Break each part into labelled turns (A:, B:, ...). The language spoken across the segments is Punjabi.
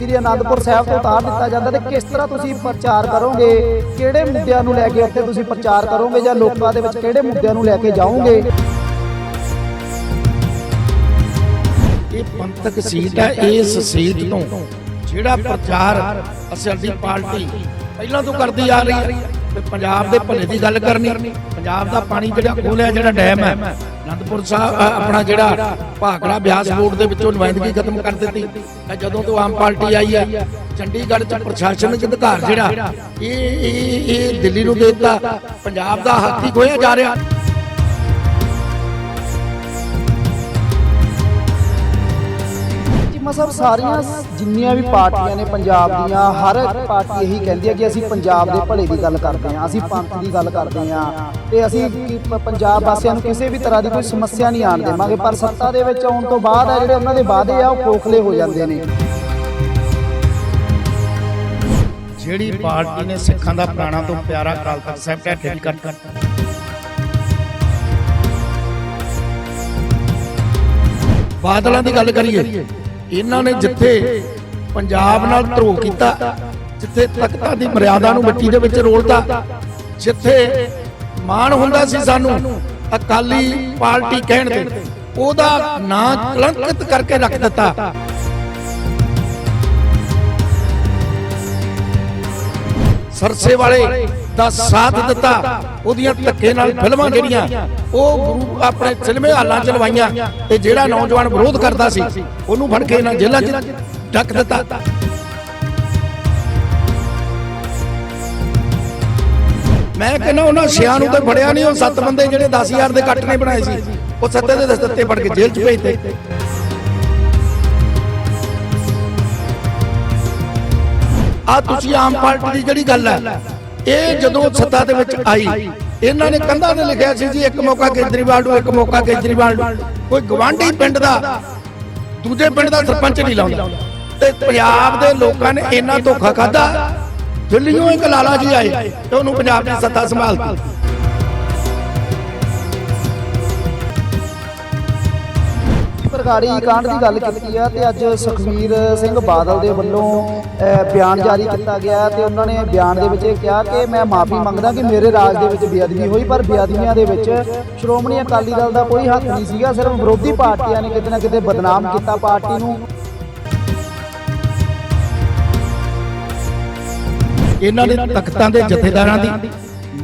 A: ਸ੍ਰੀ ਅਨੰਦਪੁਰ ਸਾਹਿਬ ਤੋਂ ਉਤਾਰ ਦਿੱਤਾ ਜਾਂਦਾ ਤੇ ਕਿਸ ਤਰ੍ਹਾਂ ਤੁਸੀਂ ਪ੍ਰਚਾਰ ਕਰੋਗੇ? ਕਿਹੜੇ ਮੁੱਦਿਆਂ ਨੂੰ ਲੈ ਕੇ ਉੱਥੇ ਤੁਸੀਂ ਪ੍ਰਚਾਰ ਕਰੋਗੇ ਜਾਂ ਲੋਕਾਂ ਦੇ ਵਿੱਚ ਕਿਹੜੇ ਮੁੱਦਿਆਂ ਨੂੰ ਲੈ ਕੇ ਜਾਓਗੇ?
B: ਇਹ ਪੰਥਕ ਸੀਟ ਹੈ, ਇਸ ਸੀਟ ਤੋਂ ਜਿਹੜਾ ਪ੍ਰਚਾਰ ਅਸਲੀ ਪਾਰਟੀ ਪਹਿਲਾਂ ਤੋਂ ਕਰਦੀ ਆ ਰਹੀ ਹੈ। ਪੰਜਾਬ ਦੇ ਭਲੇ ਦੀ ਗੱਲ ਕਰਨੀ, ਪੰਜਾਬ ਦਾ ਪਾਣੀ ਜਿਹੜਾ ਖੋਲਿਆ, ਜਿਹੜਾ ਡੈਮ ਹੈ ਅਨੰਦਪੁਰ ਸਾਹਿਬ ਆਪਣਾ ਜਿਹੜਾ ਭਾਖੜਾ ਬਿਆਸ ਬੋਰਡ ਦੇ ਵਿੱਚੋਂ ਨੁਮਾਇੰਦਗੀ ਖਤਮ ਕਰ ਦਿੱਤੀ। ਜਦੋਂ ਤੋਂ ਆਮ ਪਾਰਟੀ ਆਈ ਹੈ, ਚੰਡੀਗੜ੍ਹ ਚ ਪ੍ਰਸ਼ਾਸਨਿਕ ਅਧਿਕਾਰ ਜਿਹੜਾ, ਇਹ ਇਹ ਇਹ ਦਿੱਲੀ ਨੂੰ ਦੇ ਦਿੱਤਾ। ਪੰਜਾਬ ਦਾ ਹੱਕ ਹੀ ਖੋਇਆ ਜਾ ਰਿਹਾ।
A: ਚੀਮਾ ਸਾਹਿਬ ਸਾਰੀਆਂ ਜਿੰਨੀਆਂ ਵੀ ਪਾਰਟੀਆਂ ਨੇ ਪੰਜਾਬ ਦੀਆਂ, ਹਰ ਪਾਰਟੀ ਇਹੀ ਕਹਿੰਦੀ ਹੈ ਕਿ ਅਸੀਂ ਪੰਜਾਬ ਦੇ ਭਲੇ ਦੀ ਗੱਲ ਕਰਦੇ ਹਾਂ, ਅਸੀਂ ਪੰਥ ਦੀ ਗੱਲ ਕਰਦੇ ਹਾਂ ਤੇ ਅਸੀਂ ਪੰਜਾਬ ਵਾਸੀਆਂ ਨੂੰ ਕਿਸੇ ਵੀ ਤਰ੍ਹਾਂ ਦੀ ਕੋਈ ਸਮੱਸਿਆ ਨਹੀਂ ਆਣ ਦੇਵਾਂਗੇ, ਪਰ ਸੱਤਾ ਦੇ ਵਿੱਚ ਆਉਣ ਤੋਂ ਬਾਅਦ ਆ ਜਿਹੜੇ ਉਹਨਾਂ ਦੇ ਵਾਅਦੇ ਆ, ਉਹ ਖੋਖਲੇ ਹੋ ਜਾਂਦੇ ਨੇ।
B: ਜਿਹੜੀ ਪਾਰਟੀ ਨੇ ਸਿੱਖਾਂ ਦਾ ਪ੍ਰਾਣਾ ਤੋਂ ਪਿਆਰਾ ਅਕਾਲ ਤਖਤ ਸਾਹਿਬ ਢਾਡੇ ਦੀ ਕੱਟ ਬਾਦਲਾਂ ਦੀ ਗੱਲ ਕਰੀਏ ਇਹਨਾਂ ਨੇ ਜਿੱਥੇ ਪੰਜਾਬ ਨਾਲ ਧਰੋ ਕੀਤਾ, ਜਿੱਥੇ ਤਖਤਾਂ ਦੀ ਮਰਿਆਦਾ ਨੂੰ ਮਿੱਟੀ ਦੇ ਵਿੱਚ ਰੋਲਤਾ, ਜਿੱਥੇ ਮਾਣ ਹੁੰਦਾ ਸੀ ਸਾਨੂੰ ਅਕਾਲੀ ਪਾਰਟੀ ਕਹਿਣ ਦੇ ਉਹਦਾ ਨਾਂ ਕਲੰਕਿਤ ਕਰਕੇ ਰੱਖ ਦਿੱਤਾ। ਸਰਸੇ ਵਾਲੇ ਦਾ ਸਾਥ ਦਿੱਤਾ। ਉਹਦੀਆਂ ਧੱਕੇ ਨਾਲ ਫਿਲਮਾਂ ਜਿਹੜੀਆਂ, ਉਹ ਗੁਰੂ ਆਪਣੇ ਸਿਨੇਮੇ ਹਾਲਾਂ ਚ ਲਵਾਈਆਂ ਤੇ ਜਿਹੜਾ ਨੌਜਵਾਨ ਵਿਰੋਧ ਕਰਦਾ ਸੀ, ਉਹਨੂੰ ਫੜ ਕੇ ਇਹਨਾਂ ਜੇਲ੍ਹਾਂ 'ਚ ਡੱਕ ਦਿੱਤਾ। ਮੈਂ ਕਹਿੰਦਾ ਉਹਨਾਂ ਛਿਆਂ ਨੂੰ ਤੇ ਫੜਿਆ ਨਹੀਂ ਉਹ ਸੱਤ ਬੰਦੇ ਜਿਹੜੇ 10000 ਦੇ ਕੱਟ ਨੇ ਬਣਾਏ ਸੀ, ਉਹ ਸੱਤੇ ਦੇ ਦਸਤੱਤੇ ਫੜ ਕੇ ਜੇਲ੍ਹ 'ਚ ਭੇਜਤੇ। ਆ ਤੁਸੀਂ ਆਮ ਪਾਰਟੀ ਦੀ ਜਿਹੜੀ ਗੱਲ ਹੈ ਇਹ ਜਦੋਂ ਸੱਤਾ ਦੇ ਵਿੱਚ ਆਈ ਇਹਨਾਂ ਨੇ ਕੰਧਾਂ ਤੇ ਲਿਖਿਆ ਸੀ ਜੀ ਇੱਕ ਮੌਕਾ ਕੇਜਰੀਵਾਲ ਨੂੰ ਇੱਕ ਮੌਕਾ ਕੇਜਰੀਵਾਲ ਨੂੰ। ਕੋਈ ਗਵਾਂਢੀ ਪਿੰਡ ਦਾ ਦੂਜੇ ਪਿੰਡ ਦਾ ਸਰਪੰਚ ਨਹੀਂ ਲਾਉਂਦਾ। ਤੇ ਪੰਜਾਬ ਦੇ ਲੋਕਾਂ ਨੇ ਇੰਨਾ ਧੋਖਾ ਖਾਦਾ ਦਿੱਲੀੋਂ ਇੱਕ ਲਾਲਾ ਜੀ ਆਏ ਤੇ ਉਹਨੂੰ ਪੰਜਾਬ ਦੀ ਸੱਤਾ ਸੰਭਾਲਤੀ।
A: ਸਰਕਾਰੀ ਕਾਂਡ ਦੀ ਗੱਲ ਕੀਤੀ ਆ ਤੇ ਅੱਜ ਸੁਖਵੀਰ ਸਿੰਘ ਬਾਦਲ ਦੇ ਵੱਲੋਂ ਬਿਆਨ ਜਾਰੀ ਕੀਤਾ ਗਿਆ ਤੇ ਉਹਨਾਂ ਨੇ ਬਿਆਨ ਦੇ ਵਿੱਚ ਇਹ ਕਿਹਾ ਕਿ ਮੈਂ ਮਾਫੀ ਮੰਗਦਾ ਕਿ ਮੇਰੇ ਰਾਜ ਦੇ ਵਿੱਚ ਬੇਅਦਬੀ ਹੋਈ ਪਰ ਬੇਅਦਬੀਆਂ ਦੇ ਵਿੱਚ ਸ਼੍ਰੋਮਣੀ ਅਕਾਲੀ ਦਲ ਦਾ ਕੋਈ ਹੱਥ ਨਹੀਂ ਸੀਗਾ ਸਿਰਫ ਵਿਰੋਧੀ ਪਾਰਟੀਆਂ ਨੇ ਕਿਤੇ ਨਾ ਕਿਤੇ ਬਦਨਾਮ ਕੀਤਾ ਪਾਰਟੀ ਨੂੰ।
B: ਇਹਨਾਂ ਦੇ ਤਖਤਾਂ ਦੇ ਜਥੇਦਾਰਾਂ ਦੀ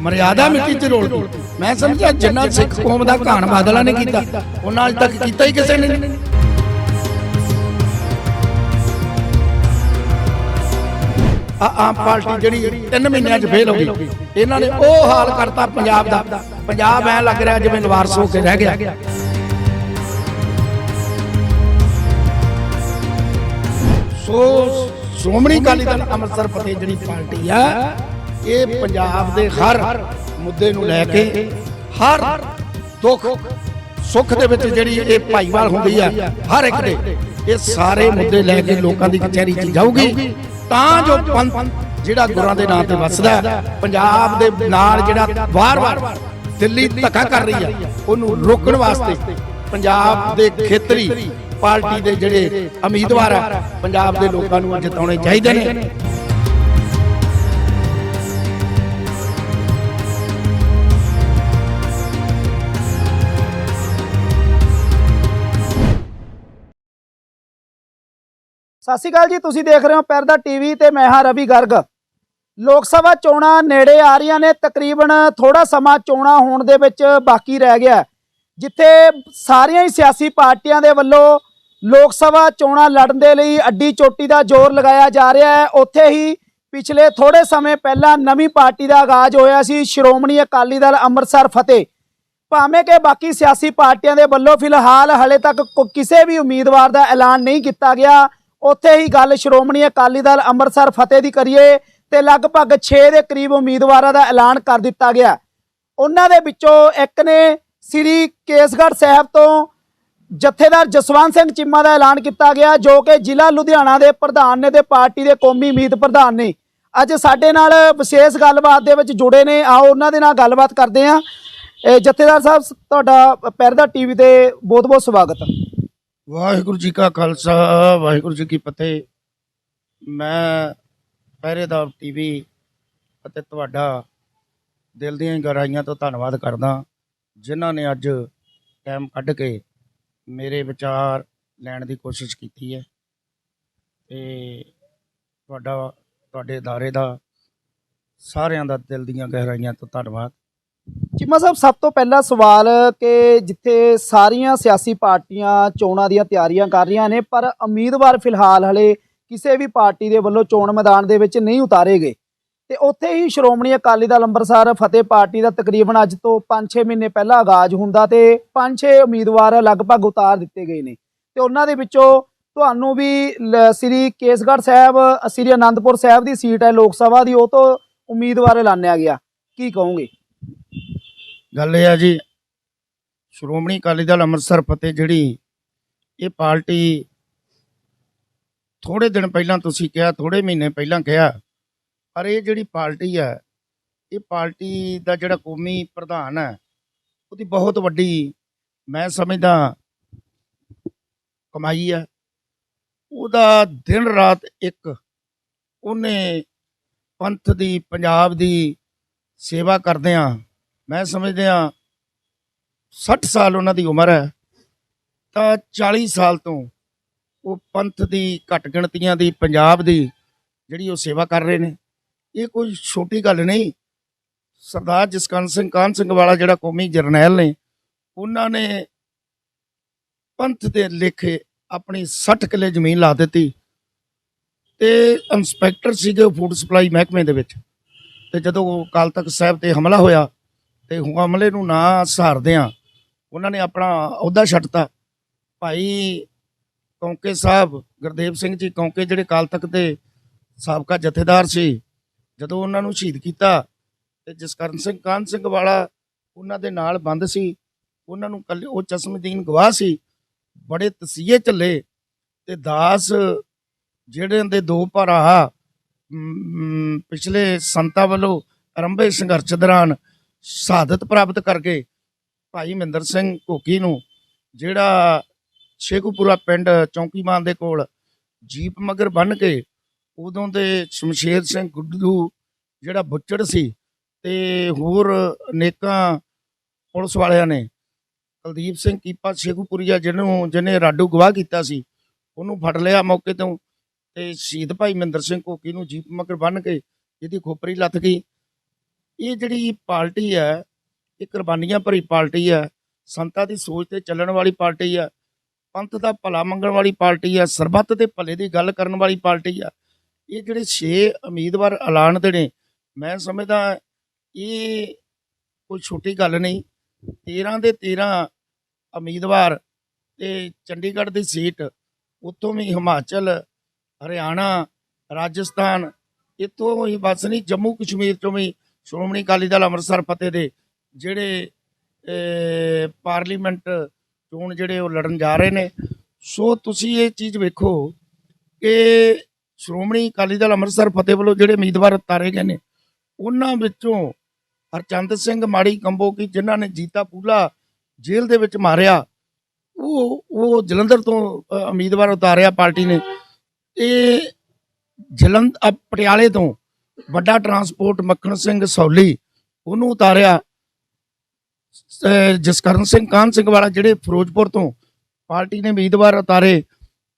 B: ਮਰਿਆਦਾ ਮਿੱਟੀ 'ਚ ਰੋਲਦੀ ਮੈਂ ਸਮਝਿਆ ਜਿੰਨਾ ਸਿੱਖ ਕੌਮ ਦਾ ਘਾਣ ਬਾਦਲਾਂ ਨੇ ਕੀਤਾ ਉਹਨਾਂ ਅੱਜ ਤੱਕ ਕੀਤਾ ਹੀ ਕਿਸੇ ਨੇ ਨਹੀਂ। ਆ ਆਮ ਪਾਰਟੀ ਜਿਹੜੀ 3 ਮਹੀਨਿਆਂ 'ਚ ਫੇਲ ਹੋ ਗਈ। ਇਹਨਾਂ ਨੇ ਉਹ ਹਾਲ ਕਰਤਾ ਪੰਜਾਬ ਦਾ। ਪੰਜਾਬ ਐ ਲੱਗ ਰਿਹਾ ਜਿਵੇਂ ਲਵਾਰਸ ਹੋ ਕੇ ਰਹਿ ਗਿਆ। ਸੋ ਸ਼੍ਰੋਮਣੀ ਅਕਾਲੀ ਦਲ ਅੰਮ੍ਰਿਤਸਰ ਫਤਿਹ ਜਿਹੜੀ ਪਾਰਟੀ ਆ ਇਹ ਪੰਜਾਬ ਦੇ ਹਰ ਮੁੱਦੇ ਨੂੰ ਲੈ ਕੇ ਹਰ ਦੁੱਖ, ਸੁੱਖ ਦੇ ਵਿੱਚ ਜਿਹੜੀ ਇਹ ਭਾਈਵਾਲ ਹੁੰਦੀ ਆ, ਹਰ ਇੱਕ ਦੇ, ਇਹ ਸਾਰੇ ਮੁੱਦੇ ਲੈ ਕੇ ਲੋਕਾਂ ਦੀ ਕਚਹਿਰੀ 'ਚ ਜਾਊਗੀ। ਤਾਂ ਜੋ ਪੰਥ ਜਿਹੜਾ ਗੁਰਾਂ ਦੇ ਨਾਂ ਤੇ ਵਸਦਾ ਪੰਜਾਬ ਦੇ ਨਾਲ ਜਿਹੜਾ ਵਾਰ-ਵਾਰ ਦਿੱਲੀ ਧੱਕਾ ਕਰ ਰਹੀ ਆ, ਉਹਨੂੰ ਰੋਕਣ ਵਾਸਤੇ ਪੰਜਾਬ ਦੇ ਖੇਤਰੀ ਪਾਰਟੀ ਦੇ ਜਿਹੜੇ ਉਮੀਦਵਾਰ ਆ, ਪੰਜਾਬ ਦੇ ਲੋਕਾਂ ਨੂੰ ਜਿਤਾਉਣੇ ਚਾਹੀਦੇ ਨੇ।
A: ਸਤਿ ਸ਼੍ਰੀ ਅਕਾਲ ਜੀ, ਤੁਸੀਂ ਦੇਖ ਰਹੇ ਹੋ ਪੈਰਦਾ ਟੀਵੀ ਤੇ ਮੈਂ ਹਾਂ ਰਵੀ ਗਰਗ। ਲੋਕ ਸਭਾ ਚੋਣਾਂ ਨੇੜੇ ਆ ਰਹੀਆਂ ਨੇ, ਤਕਰੀਬਨ ਥੋੜਾ ਸਮਾਂ ਚੋਣਾਂ ਹੋਣ ਦੇ ਵਿੱਚ ਬਾਕੀ ਰਹਿ ਗਿਆ ਜਿੱਥੇ ਸਾਰੀਆਂ ਹੀ ਸਿਆਸੀ ਪਾਰਟੀਆਂ ਦੇ ਵੱਲੋਂ ਲੋਕ ਸਭਾ ਚੋਣਾਂ ਲੜਨ ਦੇ ਲਈ ਅੱਡੀ ਚੋਟੀ ਦਾ ਜ਼ੋਰ ਲਗਾਇਆ ਜਾ ਰਿਹਾ ਹੈ। ਉੱਥੇ ਹੀ ਪਿਛਲੇ ਥੋੜੇ ਸਮੇਂ ਪਹਿਲਾਂ ਨਵੀਂ ਪਾਰਟੀ ਦਾ ਆਗਾਜ਼ ਹੋਇਆ ਸੀ, ਸ਼੍ਰੋਮਣੀ ਅਕਾਲੀ ਦਲ ਅੰਮ੍ਰਿਤਸਰ ਫਤਿਹ। ਭਾਵੇਂ ਕਿ ਬਾਕੀ ਸਿਆਸੀ ਪਾਰਟੀਆਂ ਦੇ ਵੱਲੋਂ ਫਿਲਹਾਲ ਹਲੇ ਤੱਕ ਕਿਸੇ ਵੀ ਉਮੀਦਵਾਰ ਦਾ ਐਲਾਨ ਨਹੀਂ ਕੀਤਾ ਗਿਆ। ਉੱਥੇ ਹੀ ਗੱਲ ਸ਼੍ਰੋਮਣੀ ਅਕਾਲੀ ਦਲ ਅੰਮ੍ਰਿਤਸਰ ਫਤਿਹ ਦੀ ਕਰੀਏ ਤੇ ਲਗਭਗ 6 ਦੇ ਕਰੀਬ ਉਮੀਦਵਾਰਾਂ ਦਾ ਐਲਾਨ ਕਰ ਦਿੱਤਾ ਗਿਆ। ਉਹਨਾਂ ਦੇ ਵਿੱਚੋਂ ਇੱਕ ਨੇ ਸ੍ਰੀ ਕੇਸਗੜ੍ਹ ਸਾਹਿਬ ਤੋਂ ਜਥੇਦਾਰ ਜਸਵੰਤ ਸਿੰਘ ਚੀਮਾ ਦਾ ਐਲਾਨ ਕੀਤਾ ਗਿਆ, ਜੋ ਕਿ ਜ਼ਿਲ੍ਹਾ ਲੁਧਿਆਣਾ ਦੇ ਪ੍ਰਧਾਨ ਨੇ ਤੇ ਪਾਰਟੀ ਦੇ ਕੌਮੀ ਮੀਤ ਪ੍ਰਧਾਨ ਨੇ। ਅੱਜ ਸਾਡੇ ਨਾਲ ਵਿਸ਼ੇਸ਼ ਗੱਲਬਾਤ ਦੇ ਵਿੱਚ ਜੁੜੇ ਨੇ। ਆਓ ਉਹਨਾਂ ਦੇ ਨਾਲ ਗੱਲਬਾਤ ਕਰਦੇ ਹਾਂ। ਜਥੇਦਾਰ ਸਾਹਿਬ, ਤੁਹਾਡਾ ਪੈਰਦਾ ਟੀਵੀ ਤੇ ਬਹੁਤ ਬਹੁਤ ਸਵਾਗਤ ਹੈ।
B: ਵਾਹਿਗੁਰੂ ਜੀ ਕਾ ਖਾਲਸਾ ਵਾਹਿਗੁਰੂ ਜੀ ਕੀ ਫਤਿਹ ਮੈਂ ਪਹਿਰੇਦਾਰ ਟੀਵੀ ਅਤੇ ਤੁਹਾਡਾ ਦਿਲ ਦੀਆਂ ਗਹਿਰਾਈਆਂ ਤੋਂ ਧੰਨਵਾਦ ਕਰਦਾ ਜਿਨ੍ਹਾਂ ਨੇ ਅੱਜ ਟਾਈਮ ਕੱਢ ਕੇ ਮੇਰੇ ਵਿਚਾਰ ਲੈਣ ਦੀ ਕੋਸ਼ਿਸ਼ ਕੀਤੀ ਹੈ ਤੇ ਤੁਹਾਡਾ ਤੁਹਾਡੇ ادارے ਦਾ ਸਾਰਿਆਂ ਦਾ ਦਿਲ ਦੀਆਂ ਗਹਿਰਾਈਆਂ ਤੋਂ ਧੰਨਵਾਦ
A: ਚੀਮਾ ਸਾਹਿਬ, ਸਭ ਤੋਂ ਪਹਿਲਾ ਸਵਾਲ ਕਿ ਜਿੱਥੇ ਸਾਰੀਆਂ ਸਿਆਸੀ ਪਾਰਟੀਆਂ ਚੋਣਾਂ ਦੀਆਂ ਤਿਆਰੀਆਂ ਕਰ ਰਹੀਆਂ ਨੇ, ਪਰ ਉਮੀਦਵਾਰ ਫਿਲਹਾਲ ਹਲੇ ਕਿਸੇ ਵੀ ਪਾਰਟੀ ਦੇ ਵੱਲੋਂ ਚੋਣ ਮੈਦਾਨ ਦੇ ਵਿੱਚ ਨਹੀਂ ਉਤਾਰੇ ਗਏ ਤੇ ਉੱਥੇ ਹੀ ਸ਼੍ਰੋਮਣੀ ਅਕਾਲੀ ਦਲ ਅੰਮ੍ਰਿਤਸਰ ਫਤਿਹ ਪਾਰਟੀ ਦਾ ਤਕਰੀਬਨ ਅੱਜ ਤੋਂ 5-6 ਮਹੀਨੇ ਪਹਿਲਾਂ ਆਗਾਜ਼ ਹੁੰਦਾ ਤੇ 5-6 ਉਮੀਦਵਾਰ ਲਗਭਗ ਉਤਾਰ ਦਿੱਤੇ ਗਏ ਨੇ। ਤੇ ਉਹਨਾਂ ਦੇ ਵਿੱਚੋਂ ਤੁਹਾਨੂੰ ਵੀ ਲ- ਸ੍ਰੀ ਕੇਸਗੜ੍ਹ ਸਾਹਿਬ, ਸ੍ਰੀ ਅਨੰਦਪੁਰ ਸਾਹਿਬ ਦੀ ਸੀਟ ਹੈ, ਲੋਕ ਸਭਾ ਦੀ, ਉਹ ਤੋਂ ਉਮੀਦਵਾਰ ਐਲਾਨਿਆ ਗਿਆ। ਕੀ ਕਹੋਗੇ?
B: ਗੱਲ ਇਹ ਆ ਜੀ, ਸ਼੍ਰੋਮਣੀ ਅਕਾਲੀ ਦਲ ਅੰਮ੍ਰਿਤਸਰ ਫਤਿਹ ਜਿਹੜੀ ਇਹ ਪਾਰਟੀ ਥੋੜੇ ਦਿਨ ਪਹਿਲਾਂ ਤੁਸੀਂ ਕਿਹਾ ਥੋੜੇ ਮਹੀਨੇ ਪਹਿਲਾਂ ਕਿਹਾ, ਪਰ ਇਹ ਜਿਹੜੀ ਪਾਰਟੀ ਹੈ ਇਹ ਪਾਰਟੀ ਦਾ ਜਿਹੜਾ ਕੌਮੀ ਪ੍ਰਧਾਨ ਹੈ ਉਹਦੀ ਬਹੁਤ ਵੱਡੀ ਮੈਂ ਸਮਝਦਾ ਕਮਾਈ ਹੈ ਉਹਦਾ ਦਿਨ ਰਾਤ ਇੱਕ ਉਹਨੇ ਪੰਥ ਦੀ, ਪੰਜਾਬ ਦੀ ਸੇਵਾ ਕਰਦਿਆਂ ਮੈਂ ਸਮਝਦਿਆਂ 60 ਸਾਲ ਉਹਨਾਂ ਦੀ ਉਮਰ ਹੈ। ਤਾਂ 40 ਸਾਲ ਤੋਂ ਉਹ ਪੰਥ ਦੀ ਘੱਟ ਗਿਣਤੀਆਂ ਦੀ, ਪੰਜਾਬ ਦੀ ਜਿਹੜੀ ਉਹ ਸੇਵਾ ਕਰ ਰਹੇ ਨੇ। ਇਹ ਕੋਈ ਛੋਟੀ ਗੱਲ ਨਹੀਂ। ਸਰਦਾਰ ਜਸਕਰਨ ਸਿੰਘ, ਕਾਹਨ ਸਿੰਘ ਵਾਲਾ ਜਿਹੜਾ ਕੌਮੀ ਜਰਨੈਲ ਨੇ, ਉਹਨਾਂ ਨੇ ਪੰਥ ਦੇ ਲੇਖੇ ਆਪਣੀ 60 ਕਿੱਲੇ ਜ਼ਮੀਨ ਲਾ ਦਿੱਤੀ ਤੇ ਇੰਸਪੈਕਟਰ ਸੀਗੇ ਫੂਡ ਸਪਲਾਈ ਮਹਿਕਮੇ ਦੇ ਵਿੱਚ। ਤੇ ਜਦੋਂ ਅਕਾਲ ਤਖਤ ਸਾਹਿਬ ਤੇ ਹਮਲਾ ਹੋਇਆ ਤੇ ਹਮਲੇ ਨੂੰ ਨਾ ਸਹਾਰਦਿਆਂ ਉਹਨਾਂ ਨੇ ਆਪਣਾ ਅਹੁਦਾ ਛੱਡਤਾ ਭਾਈ ਕੌਂਕੇ ਸਾਹਿਬ, ਗੁਰਦੇਵ ਸਿੰਘ ਜੀ ਕੌਂਕੇ ਜਿਹੜੇ ਅਕਾਲ ਤਖਤ ਦੇ ਸਾਬਕਾ ਜਥੇਦਾਰ ਸੀ, ਜਦੋਂ ਉਹਨਾਂ ਨੂੰ ਸ਼ਹੀਦ ਕੀਤਾ ਤੇ ਜਸਕਰਨ ਸਿੰਘ ਕਾਨ ਸਿੰਘ ਵਾਲਾ ਉਹਨਾਂ ਦੇ ਨਾਲ ਬੰਦ ਸੀ, ਉਹਨਾਂ ਨੂੰ ਕੱਲੇ ਉਹ ਚਸ਼ਮਦੀਨ ਗਵਾਹ ਸੀ, ਬੜੇ ਤਸੀਹੇ ਚੱਲੇ ਤੇ ਦਾਸ ਜਿਹੜੇ ਦੇ ਦੋ ਭਰਾ ਪਿਛਲੇ ਸੰਤਾਂ ਵੱਲੋਂ ਆਰੰਭੇ ਸੰਘਰਸ਼ ਦੌਰਾਨ ਸ਼ਹਾਦਤ ਪ੍ਰਾਪਤ ਕਰਕੇ ਭਾਈ ਮਹਿੰਦਰ ਸਿੰਘ ਘੋਕੀ ਨੂੰ, ਜਿਹੜਾ ਸ਼ੇਖੂਪੁਰਾ ਪਿੰਡ ਚੌਂਕੀਮਾਨ ਦੇ ਕੋਲ ਜੀਪ ਮਗਰ ਬੰਨ ਕੇ ਉਦੋਂ ਦੇ ਸ਼ਮਸ਼ੇਰ ਸਿੰਘ ਗੁੱਡੂ, ਜਿਹੜਾ ਬੁੱਚੜ ਸੀ ਤੇ ਹੋਰ ਅਨੇਕਾਂ ਪੁਲਿਸ ਵਾਲਿਆਂ ਨੇ ਕੁਲਦੀਪ ਸਿੰਘ ਕੀਪਾ ਸ਼ੇਖੂਪੁਰੀਆ ਜਿਹਨੂੰ, ਜਿਹਨੇ ਰਾਡੂ ਗਵਾਹ ਕੀਤਾ ਸੀ, ਉਹਨੂੰ ਫੜ ਲਿਆ ਮੌਕੇ ਤੋਂ। ਤੇ ਸ਼ਹੀਦ ਭਾਈ ਮਹਿੰਦਰ ਸਿੰਘ ਘੋਕੀ ਨੂੰ ਜੀਪ ਮਗਰ ਬੰਨ ਕੇ ਜਿਹਦੀ ਖੋਪਰੀ ਲੱਥ ਗਈ। ਇਹ ਜਿਹੜੀ ਪਾਰਟੀ ਹੈ, ਇਹ ਕੁਰਬਾਨੀਆਂ ਭਰੀ ਪਾਰਟੀ ਹੈ, ਸੰਤਾਂ ਦੀ ਸੋਚ ਤੇ ਚੱਲਣ ਵਾਲੀ ਪਾਰਟੀ ਹੈ, ਪੰਥ ਦਾ ਭਲਾ ਮੰਗਣ ਵਾਲੀ ਪਾਰਟੀ ਹੈ, ਸਰਬੱਤ ਦੇ ਭਲੇ ਦੀ ਗੱਲ ਕਰਨ ਵਾਲੀ ਪਾਰਟੀ ਹੈ। ਇਹ ਜਿਹੜੇ 6 ਉਮੀਦਵਾਰ ਐਲਾਨ ਦੇ ਨੇ, ਮੈਂ ਸਮਝਦਾ ਇਹ ਕੋਈ ਛੋਟੀ ਗੱਲ ਨਹੀਂ। 13 ਦੇ 13 ਉਮੀਦਵਾਰ ਤੇ ਚੰਡੀਗੜ੍ਹ ਦੀ ਸੀਟ, ਉੱਥੋਂ ਵੀ ਹਿਮਾਚਲ ਹਰਿਆਣਾ, ਰਾਜਸਥਾਨ, ਇੱਥੋਂ ਹੀ ਬਸ ਨਹੀਂ, ਜੰਮੂ ਕਸ਼ਮੀਰ ਚੋਂ ਵੀ ਸ਼੍ਰੋਮਣੀ ਅਕਾਲੀ ਦਲ ਅੰਮ੍ਰਿਤਸਰ ਫਤਿਹ ਦੇ ਜਿਹੜੇ ਪਾਰਲੀਮੈਂਟ ਚੋਣ ਜਿਹੜੇ ਉਹ ਲੜਨ ਜਾ ਰਹੇ ਨੇ। ਸੋ ਤੁਸੀਂ ਇਹ ਚੀਜ਼ ਵੇਖੋ ਕਿ ਸ਼੍ਰੋਮਣੀ ਅਕਾਲੀ ਦਲ ਅੰਮ੍ਰਿਤਸਰ ਫਤਿਹ ਵੱਲੋਂ ਜਿਹੜੇ ਉਮੀਦਵਾਰ ਉਤਾਰੇ ਗਏ ਨੇ, ਉਹਨਾਂ ਵਿੱਚੋਂ ਹਰਚੰਦ ਸਿੰਘ ਮਾੜੀ ਕੰਬੋ ਕੀ ਜਿਨ੍ਹਾਂ ਨੇ ਜੀਤਾ ਪੂਲਾ ਜੇਲ੍ਹ ਦੇ ਵਿੱਚ ਮਾਰਿਆ, ਉਹ ਉਹ ਜਲੰਧਰ ਤੋਂ ਉਮੀਦਵਾਰ ਉਤਾਰਿਆ ਪਾਰਟੀ ਨੇ। ਤੇ ਜਲੰਧਰ ਪਟਿਆਲੇ ਤੋਂ ਵੱਡਾ ਟਰਾਂਸਪੋਰਟ ਮੱਖਣ ਸਿੰਘ ਸੌਲੀ, ਉਹਨੂੰ ਉਤਾਰਿਆ। ਅਹ ਜਸਕਰਨ ਸਿੰਘ, ਕਾਹਨ ਸਿੰਘ ਵਾਲਾ ਜਿਹੜੇ ਫਿਰੋਜ਼ਪੁਰ ਤੋਂ ਪਾਰਟੀ ਨੇ ਉਮੀਦਵਾਰ ਉਤਾਰੇ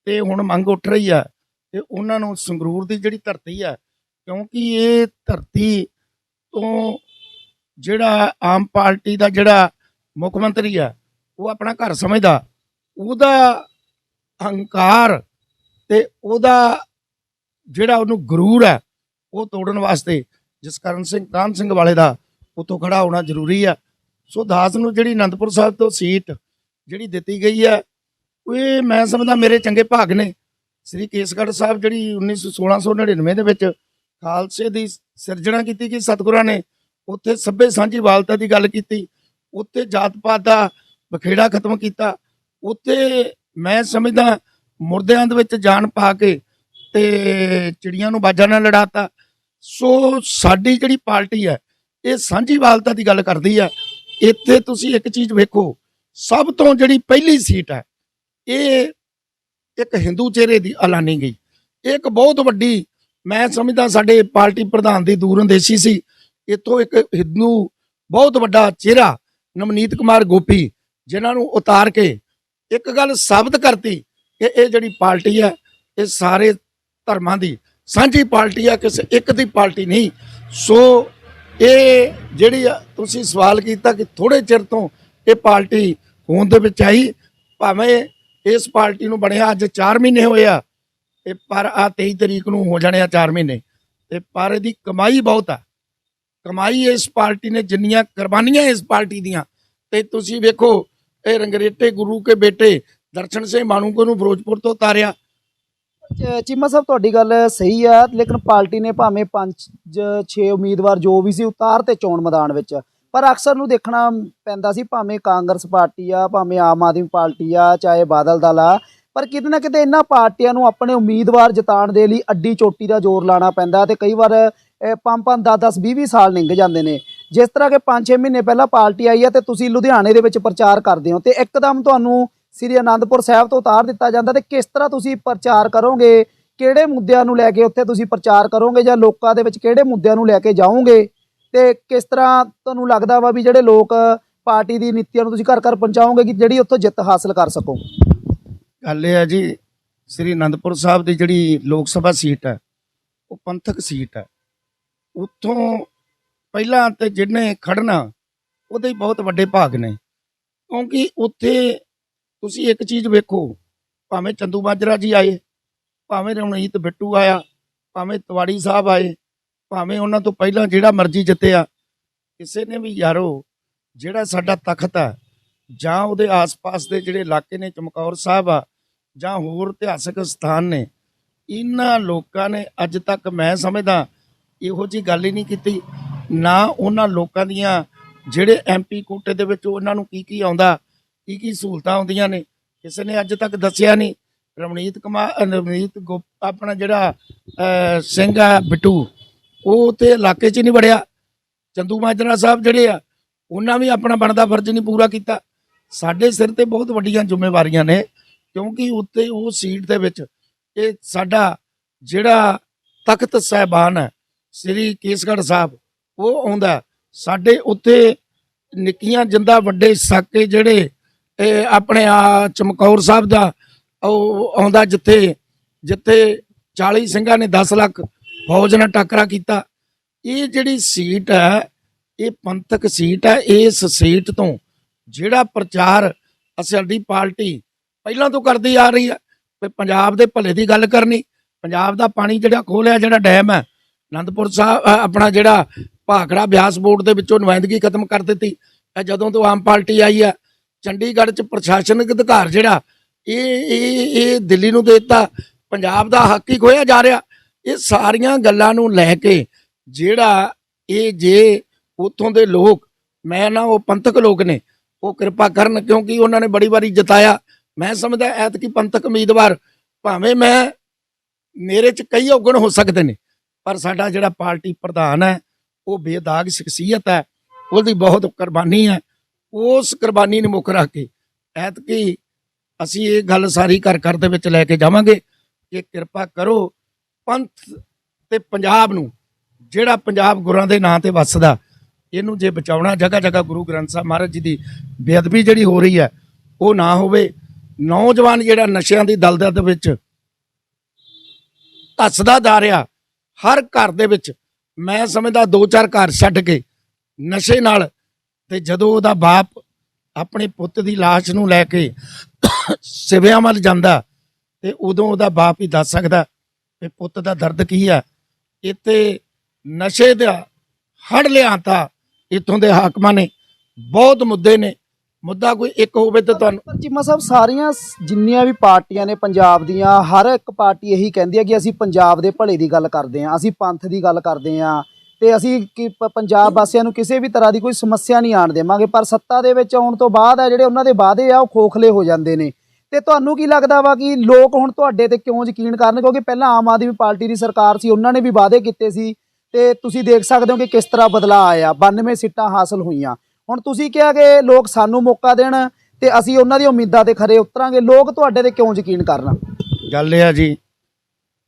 B: ਤੇ ਹੁਣ ਮੰਗ ਉੱਠ ਰਹੀ ਆ ਤੇ ਉਹਨਾਂ ਨੂੰ ਸੰਗਰੂਰ ਦੀ ਜਿਹੜੀ ਧਰਤੀ ਆ, ਕਿਉਂਕਿ ਇਹ ਧਰਤੀ ਤੋਂ ਜਿਹੜਾ ਆਮ ਪਾਰਟੀ ਦਾ ਜਿਹੜਾ ਮੁੱਖ ਮੰਤਰੀ ਆ, ਉਹ ਆਪਣਾ ਘਰ ਸਮਝਦਾ। ਉਹਦਾ ਹੰਕਾਰ ਤੇ ਉਹਦਾ ਜਿਹੜਾ ਉਹਨੂੰ ਗਰੂਰ ਹੈ, ਉਹ ਤੋੜਨ ਵਾਸਤੇ ਜਸਕਰਨ ਸਿੰਘ ਕਾਹਨ ਸਿੰਘ ਵਾਲੇ ਦਾ ਉਤੋਂ ਖੜਾ ਹੋਣਾ ਜ਼ਰੂਰੀ ਹੈ। ਸੋ ਦਾਸ ਨੂੰ ਜਿਹੜੀ ਅਨੰਦਪੁਰ ਸਾਹਿਬ ਤੋਂ ਸੀਟ ਜਿਹੜੀ ਦਿੱਤੀ ਗਈ ਹੈ ਉਹ ਮੈਂ ਸਮਝਦਾ ਮੇਰੇ ਚੰਗੇ ਭਾਗ ਨੇ। ਸ੍ਰੀ ਕੇਸਗੜ੍ਹ ਸਾਹਿਬ ਜਿਹੜੀ 1999 ਦੇ ਵਿੱਚ ਖਾਲਸੇ ਦੀ ਸਿਰਜਣਾ ਕੀਤੀ ਗਈ, ਸਤਿਗੁਰਾਂ ਨੇ ਉੱਥੇ ਸੱਭੇ ਸਾਂਝੀ ਵਾਲਤਾ ਦੀ ਗੱਲ ਕੀਤੀ, ਉੱਥੇ ਜਾਤ ਪਾਤ ਦਾ ਬਖੇੜਾ ਖਤਮ ਕੀਤਾ, ਉੱਥੇ ਮੈਂ ਸਮਝਦਾ ਮੁਰਦਿਆਂ ਦੇ ਵਿੱਚ ਜਾਨ ਪਾ ਕੇ ਤੇ ਚਿੜੀਆਂ ਨੂੰ ਬਾਜਾਂ ਨਾਲ ਲੜਾਤਾ। ਸੋ ਸਾਡੀ ਜਿਹੜੀ ਪਾਰਟੀ ਹੈ, ਇਹ ਸਾਂਝੀ ਵਾਲਤਾ ਦੀ ਗੱਲ ਕਰਦੀ ਹੈ। ਇੱਥੇ ਤੁਸੀਂ ਇੱਕ ਚੀਜ਼ ਵੇਖੋ, ਸਭ ਤੋਂ ਜਿਹੜੀ ਪਹਿਲੀ ਸੀਟ ਹੈ, ਇਹ ਇੱਕ ਹਿੰਦੂ ਚਿਹਰੇ ਦੀ ਐਲਾਨੀ ਗਈ। ਇਹ ਇੱਕ ਬਹੁਤ ਵੱਡੀ, ਮੈਂ ਸਮਝਦਾ ਸਾਡੇ ਪਾਰਟੀ ਪ੍ਰਧਾਨ ਦੀ ਦੂਰਅੰਦੇਸ਼ੀ ਸੀ। ਇੱਥੋਂ ਇੱਕ ਹਿੰਦੂ ਬਹੁਤ ਵੱਡਾ ਚਿਹਰਾ, ਨਵਨੀਤ ਕੁਮਾਰ ਗੋਪੀ, ਜਿਨ੍ਹਾਂ ਨੂੰ ਉਤਾਰ ਕੇ ਇੱਕ ਗੱਲ ਸਾਬਤ ਕਰਤੀ ਕਿ ਇਹ ਜਿਹੜੀ ਪਾਰਟੀ ਹੈ ਇਹ ਸਾਰੇ ਧਰਮਾਂ ਦੀ ਸਾਂਝੀ ਪਾਰਟੀ ਆ ਕਿਸੇ ਇੱਕ ਦੀ ਪਾਰਟੀ ਨਹੀਂ। ਸੋ ਇਹ ਜਿਹੜੀ ਆ, ਤੁਸੀਂ ਸਵਾਲ ਕੀਤਾ ਕਿ ਥੋੜੇ ਚਿਰ ਤੋਂ ਇਹ ਪਾਰਟੀ ਹੋਂਦ ਦੇ ਵਿੱਚ ਆਈ ਭਾਵੇਂ ਇਸ ਪਾਰਟੀ ਨੂੰ ਬਣਿਆ ਅੱਜ 4 ਮਹੀਨੇ ਹੋਏ ਆ ਤੇ ਪਰ ਆ 23 ਤਰੀਕ ਨੂੰ ਹੋ ਜਾਣੇ ਆ 4 ਮਹੀਨੇ। ਤੇ ਪਰ ਇਹਦੀ ਕਮਾਈ ਬਹੁਤ ਆ। ਕਮਾਈ ਇਸ ਪਾਰਟੀ ਨੇ ਜਿੰਨੀਆਂ ਕੁਰਬਾਨੀਆਂ ਇਸ ਪਾਰਟੀ ਦੀਆਂ। ਤੇ ਤੁਸੀਂ ਵੇਖੋ ਇਹ ਰੰਗਰੇਟੇ ਗੁਰੂ ਕੇ ਬੇਟੇ ਦਰਸ਼ਨ ਸਿੰਘ ਮਾਨੂਕੋ ਨੂੰ ਫਿਰੋਜ਼ਪੁਰ ਤੋਂ ਉਤਾਰਿਆ।
A: ਚ- ਚੀਮਾ ਸਾਹਿਬ, ਤੁਹਾਡੀ ਗੱਲ ਸਹੀ ਆ, ਲੇਕਿਨ ਪਾਰਟੀ ਨੇ ਭਾਵੇਂ 5 6 ਉਮੀਦਵਾਰ ਜੋ ਵੀ ਸੀ ਉਤਾਰ ਤੇ ਚੋਣ ਮੈਦਾਨ ਵਿੱਚ। ਪਰ ਅਕਸਰ ਨੂੰ ਦੇਖਣਾ ਪੈਂਦਾ ਸੀ, ਭਾਵੇਂ ਕਾਂਗਰਸ ਪਾਰਟੀ ਆ, ਭਾਵੇਂ ਆਮ ਆਦਮੀ ਪਾਰਟੀ ਆ, ਚਾਹੇ ਬਾਦਲ ਦਲ ਆ, ਪਰ ਕਿਤੇ ਨਾ ਕਿਤੇ ਇਹਨਾਂ ਪਾਰਟੀਆਂ ਨੂੰ ਆਪਣੇ ਉਮੀਦਵਾਰ ਜਿਤਾਉਣ ਦੇ ਲਈ ਅੱਡੀ ਚੋਟੀ ਦਾ ਜ਼ੋਰ ਲਾਣਾ ਪੈਂਦਾ ਤੇ ਕਈ ਵਾਰ 5-5 10-10 20-20 ਸਾਲ ਲੰਘ ਜਾਂਦੇ ਨੇ। ਜਿਸ ਤਰ੍ਹਾਂ ਕਿ 5-6 ਮਹੀਨੇ ਪਹਿਲਾਂ ਪਾਰਟੀ ਆਈ ਹੈ ਤੇ ਤੁਸੀਂ ਲੁਧਿਆਣੇ ਦੇ ਵਿੱਚ ਪ੍ਰਚਾਰ ਕਰਦੇ ਹੋ ਤੇ ਇੱਕਦਮ ਤੁਹਾਨੂੰ ਸ੍ਰੀ ਅਨੰਦਪੁਰ ਸਾਹਿਬ ਤੋਂ ਉਤਾਰ ਦਿੱਤਾ ਜਾਂਦਾ ਤੇ ਕਿਸ ਤਰ੍ਹਾਂ ਤੁਸੀਂ ਪ੍ਰਚਾਰ ਕਰੋਗੇ? ਕਿਹੜੇ ਮੁੱਦਿਆਂ ਨੂੰ ਲੈ ਕੇ ਉੱਥੇ ਤੁਸੀਂ ਪ੍ਰਚਾਰ ਕਰੋਗੇ ਜਾਂ ਲੋਕਾਂ ਦੇ ਵਿੱਚ ਕਿਹੜੇ ਮੁੱਦਿਆਂ ਨੂੰ ਲੈ ਕੇ ਜਾਓਗੇ? ਤੇ ਕਿਸ ਤਰ੍ਹਾਂ ਤੁਹਾਨੂੰ ਲੱਗਦਾ ਵਾ ਵੀ ਜਿਹੜੇ ਲੋਕ ਪਾਰਟੀ ਦੀ ਨੀਤੀਆਂ ਨੂੰ ਤੁਸੀਂ ਘਰ ਘਰ ਪਹੁੰਚਾਓਗੇ ਕਿ ਜਿਹੜੀ ਉੱਥੋਂ ਜਿੱਤ ਹਾਸਲ ਕਰ ਸਕੋ?
B: ਗੱਲ ਇਹ ਹੈ ਜੀ, ਸ੍ਰੀ ਅਨੰਦਪੁਰ ਸਾਹਿਬ ਦੀ ਜਿਹੜੀ ਲੋਕ ਸਭਾ ਸੀਟ ਹੈ, ਉਹ ਪੰਥਕ ਸੀਟ ਹੈ। ਉੱਥੋਂ ਪਹਿਲਾਂ ਤੇ ਜਿਹਨੇ ਖੜਨਾ ਉਹਦੇ ਬਹੁਤ ਵੱਡੇ ਭਾਗ ਨੇ। ਕਿਉਂਕਿ ਉੱਥੇ ਤੁਸੀਂ ਇੱਕ ਚੀਜ਼ ਵੇਖੋ, ਭਾਵੇਂ ਚੰਦੂ ਮਾਜਰਾ ਜੀ ਆਏ, ਭਾਵੇਂ ਰਵਨੀਤ ਬਿੱਟੂ ਆਇਆ, ਭਾਵੇਂ ਤਵਾੜੀ ਸਾਹਿਬ ਆਏ, ਭਾਵੇਂ ਉਹਨਾਂ ਤੋਂ ਪਹਿਲਾਂ ਜਿਹੜਾ ਮਰਜ਼ੀ ਜਿੱਤਿਆ, ਕਿਸੇ ਨੇ ਵੀ ਯਾਰੋ, ਜਿਹੜਾ ਸਾਡਾ ਤਖਤ ਆ, ਜਾਂ ਉਹਦੇ ਆਸ-ਪਾਸ ਦੇ ਜਿਹੜੇ ਇਲਾਕੇ ਨੇ, ਚਮਕੌਰ ਸਾਹਿਬ ਆ, ਜਾਂ ਹੋਰ ਇਤਿਹਾਸਕ ਸਥਾਨ ਨੇ, ਇਹਨਾਂ ਲੋਕਾਂ ਨੇ ਅੱਜ ਤੱਕ ਮੈਂ ਸਮਝਦਾ ਇਹੋ ਜੀ ਗੱਲ ਹੀ ਨਹੀਂ ਕੀਤੀ, ਨਾ ਉਹਨਾਂ ਲੋਕਾਂ ਦੀਆਂ ਜਿਹੜੇ ਐਮਪੀ ਕੋਟੇ ਦੇ ਵਿੱਚ ਉਹਨਾਂ ਨੂੰ ਕੀ ਕੀ ਆਉਂਦਾ ਕੀ ਕੀ ਸਹੂਲਤਾਂ ਆਉਂਦੀਆਂ ਨੇ, ਕਿਸੇ ਨੇ ਅੱਜ ਤੱਕ ਦੱਸਿਆ ਨਹੀਂ। ਰਵਨੀਤ ਕੁਮਾਰ, ਅਹ ਰਵਨੀਤ ਗੋਪ, ਆਪਣਾ ਜਿਹੜਾ ਸਿੰਘ ਆ, ਬਿੱਟੂ, ਉਹ ਤੇ ਇਲਾਕੇ 'ਚ ਨਹੀਂ ਵੜਿਆ। ਚੰਦੂ ਮਾਜਰਾ ਸਾਹਿਬ ਜਿਹੜੇ ਆ, ਉਹਨਾਂ ਵੀ ਆਪਣਾ ਬਣਦਾ ਫਰਜ਼ ਨਹੀਂ ਪੂਰਾ ਕੀਤਾ। ਸਾਡੇ ਸਿਰ ਤੇ ਬਹੁਤ ਵੱਡੀਆਂ ਜ਼ਿੰਮੇਵਾਰੀਆਂ ਨੇ, ਕਿਉਂਕਿ ਉੱਤੇ ਉਹ ਸੀਟ ਦੇ ਵਿੱਚ ਇਹ ਸਾਡਾ ਜਿਹੜਾ ਤਖਤ ਸਹਿਬਾਨ ਹੈ, ਸ੍ਰੀ ਕੇਸਗੜ੍ਹ ਸਾਹਿਬ, ਉਹ ਆਉਂਦਾ। ਸਾਡੇ ਉੱਤੇ ਨਿੱਕੀਆਂ ਜਿੰਦਾ ਵੱਡੇ ਸਾਕੇ ਜਿਹੜੇ ਇਹ ਆਪਣੇ ਆ ਚਮਕੌਰ ਸਾਹਿਬ ਦਾ, ਉਹ ਆਉਂਦਾ ਜਿੱਥੇ ਜਿੱਥੇ 40 ਸਿੰਘਾਂ ਨੇ 10 ਲੱਖ ਫੌਜ ਨਾਲ ਟੱਕਰਾ ਕੀਤਾ। ਇਹ ਜਿਹੜੀ ਸੀਟ ਹੈ, ਇਹ ਪੰਥਕ ਸੀਟ ਹੈ, ਇਸ ਸੀਟ ਤੋਂ ਜਿਹੜਾ ਪ੍ਰਚਾਰ ਸਾਡੀ ਪਾਰਟੀ ਪਹਿਲਾਂ ਤੋਂ ਕਰਦੀ ਆ ਰਹੀ ਹੈ, ਵੀ ਪੰਜਾਬ ਦੇ ਭਲੇ ਦੀ ਗੱਲ ਕਰਨੀ, ਪੰਜਾਬ ਦਾ ਪਾਣੀ ਜਿਹੜਾ ਖੋਲਿਆ, ਜਿਹੜਾ ਡੈਮ ਹੈ, ਅਨੰਦਪੁਰ ਸਾਹਿਬ ਆਪਣਾ ਜਿਹੜਾ ਭਾਖੜਾ ਬਿਆਸ ਬੋਰਡ ਦੇ ਵਿੱਚੋਂ ਨੁਮਾਇੰਦਗੀ ਖਤਮ ਕਰ ਦਿੱਤੀ। ਇਹ ਜਦੋਂ ਤੋਂ ਆਮ ਪਾਰਟੀ ਆਈ ਹੈ ਚੰਡੀਗੜ੍ਹ 'ਚ ਪ੍ਰਸ਼ਾਸਨਿਕ ਅਧਿਕਾਰ ਜਿਹੜਾ, ਇਹ ਇਹ ਇਹ ਦਿੱਲੀ ਨੂੰ ਦੇ ਦਿੱਤਾ। ਪੰਜਾਬ ਦਾ ਹੱਕ ਹੀ ਖੋਇਆ ਜਾ ਰਿਹਾ। ਇਹ ਸਾਰੀਆਂ ਗੱਲਾਂ ਨੂੰ ਲੈ ਕੇ ਜਿਹੜਾ ਇਹ ਜੇ ਉੱਥੋਂ ਦੇ ਲੋਕ, ਮੈਂ ਨਾ ਉਹ ਪੰਥਕ ਲੋਕ ਨੇ, ਉਹ ਕਿਰਪਾ ਕਰਨ ਕਿਉਂਕਿ ਉਹਨਾਂ ਨੇ ਬੜੀ ਵਾਰੀ ਜਤਾਇਆ। ਮੈਂ ਸਮਝਦਾ ਐਤਕੀ ਪੰਥਕ ਉਮੀਦਵਾਰ, ਭਾਵੇਂ ਮੈਂ ਮੇਰੇ ਚ ਕਈ ਔਗਣ ਹੋ ਸਕਦੇ ਨੇ, ਪਰ ਸਾਡਾ ਜਿਹੜਾ ਪਾਰਟੀ ਪ੍ਰਧਾਨ ਹੈ, ਉਹ ਬੇਦਾਗ ਸ਼ਖਸੀਅਤ ਹੈ, ਉਹਦੀ ਬਹੁਤ ਕੁਰਬਾਨੀ ਹੈ। ਉਸ ਕੁਰਬਾਨੀ ਨੂੰ ਮੁੱਖ ਰੱਖ ਕੇ, ਐਤਕੀ ਅਸੀਂ ਇਹ ਗੱਲ ਸਾਰੀ ਘਰ ਘਰ ਦੇ ਵਿੱਚ ਲੈ ਕੇ ਜਾਵਾਂਗੇ ਕਿ ਕਿਰਪਾ ਕਰੋ ਪੰਥ ਤੇ ਪੰਜਾਬ ਨੂੰ, ਜਿਹੜਾ ਪੰਜਾਬ ਗੁਰਾਂ ਦੇ ਨਾਂ ਤੇ ਵੱਸਦਾ, ਇਹਨੂੰ ਜੇ ਬਚਾਉਣਾ, ਜਗ੍ਹਾ ਜਗ੍ਹਾ ਗੁਰੂ ਗ੍ਰੰਥ ਸਾਹਿਬ ਮਹਾਰਾਜ ਜੀ ਦੀ ਬੇਅਦਬੀ ਜਿਹੜੀ ਹੋ ਰਹੀ ਹੈ, ਉਹ ਨਾ ਹੋਵੇ, ਨੌਜਵਾਨ ਜਿਹੜਾ ਨਸ਼ਿਆਂ ਦੀ ਦਲਦਲ ਦੇ ਵਿੱਚ ਧੱਸਦਾ ਜਾ ਰਿਹਾ, ਹਰ ਘਰ ਦੇ ਵਿੱਚ, ਮੈਂ ਸਮਝਦਾ ਦੋ ਚਾਰ ਘਰ ਛੱਡ ਕੇ ਨਸ਼ੇ ਨਾਲ ਤੇ ਜਦੋਂ ਉਹਦਾ ਬਾਪ ਆਪਣੇ ਪੁੱਤ ਦੀ ਲਾਸ਼ ਨੂੰ ਲੈ ਕੇ ਸਿਵਿਆਂ ਵੱਲ ਜਾਂਦਾ, ਤੇ ਉਦੋਂ ਉਹਦਾ ਬਾਪ ਹੀ ਦੱਸ ਸਕਦਾ ਕਿ ਪੁੱਤ ਦਾ ਦਰਦ ਕੀ ਹੈ ਇੱਥੇ ਨਸ਼ੇ ਦਾ ਹੜ ਲਿਆਤਾ ਇੱਥੋਂ ਦੇ ਹਾਕਮਾਂ ਨੇ ਬਹੁਤ ਮੁੱਦੇ ਨੇ। ਮੁੱਦਾ ਕੋਈ ਇੱਕ ਹੋਵੇ ਤਾਂ ਤੁਹਾਨੂੰ
A: ਚੀਮਾ ਸਾਹਿਬ, ਸਾਰੀਆਂ ਜਿੰਨੀਆਂ ਵੀ ਪਾਰਟੀਆਂ ਨੇ ਪੰਜਾਬ ਦੀਆਂ, ਹਰ ਇੱਕ ਪਾਰਟੀ ਇਹੀ ਕਹਿੰਦੀ ਹੈ ਕਿ ਅਸੀਂ ਪੰਜਾਬ ਦੇ ਭਲੇ ਦੀ ਗੱਲ ਕਰਦੇ ਹਾਂ, ਅਸੀਂ ਪੰਥ ਦੀ ਗੱਲ ਕਰਦੇ ਹਾਂ। ਤੇ ਅਸੀਂ ਕਿ ਪ- ਪੰਜਾਬ ਵਾਸੀਆਂ ਨੂੰ ਕਿਸੇ ਵੀ ਤਰ੍ਹਾਂ ਦੀ ਕੋਈ ਸਮੱਸਿਆ ਨਹੀਂ ਆਣ ਦੇਵਾਂਗੇ, ਪਰ ਸੱਤਾ ਦੇ ਵਿੱਚ ਆਉਣ ਤੋਂ ਬਾਅਦ ਆ ਜਿਹੜੇ ਉਹਨਾਂ ਦੇ ਵਾਅਦੇ ਆ, ਉਹ ਖੋਖਲੇ ਹੋ ਜਾਂਦੇ ਨੇ। ਤੇ ਤੁਹਾਨੂੰ ਕੀ ਲੱਗਦਾ ਵਾ ਕਿ ਲੋਕ ਹੁਣ ਤੁਹਾਡੇ ਤੇ ਕਿਉਂ ਯਕੀਨ ਕਰਨ? ਕਿਉਂਕਿ ਪਹਿਲਾਂ ਆਮ ਆਦਮੀ ਪਾਰਟੀ ਦੀ ਸਰਕਾਰ ਸੀ, ਉਹਨਾਂ ਨੇ ਵੀ ਵਾਅਦੇ ਕੀਤੇ ਸੀ। ਤੇ ਤੁਸੀਂ ਦੇਖ ਸਕਦੇ ਹੋ ਕਿ ਕਿਸ ਤਰ੍ਹਾਂ ਬਦਲਾਅ ਆਇਆ। 92 ਸੀਟਾਂ ਹਾਸਲ ਹੋਈਆਂ। ਹੁਣ ਤੁਸੀਂ ਕਿਹਾ ਕਿ ਲੋਕ ਸਾਨੂੰ ਮੌਕਾ ਦੇਣ ਤੇ ਅਸੀਂ ਉਹਨਾਂ ਦੀਆਂ ਉਮੀਦਾਂ ਤੇ ਖਰੇ ਉਤਰਾਂਗੇ। ਲੋਕ ਤੁਹਾਡੇ ਤੇ ਕਿਉਂ ਯਕੀਨ ਕਰਨ?
B: ਗੱਲ ਇਹ ਆ ਜੀ,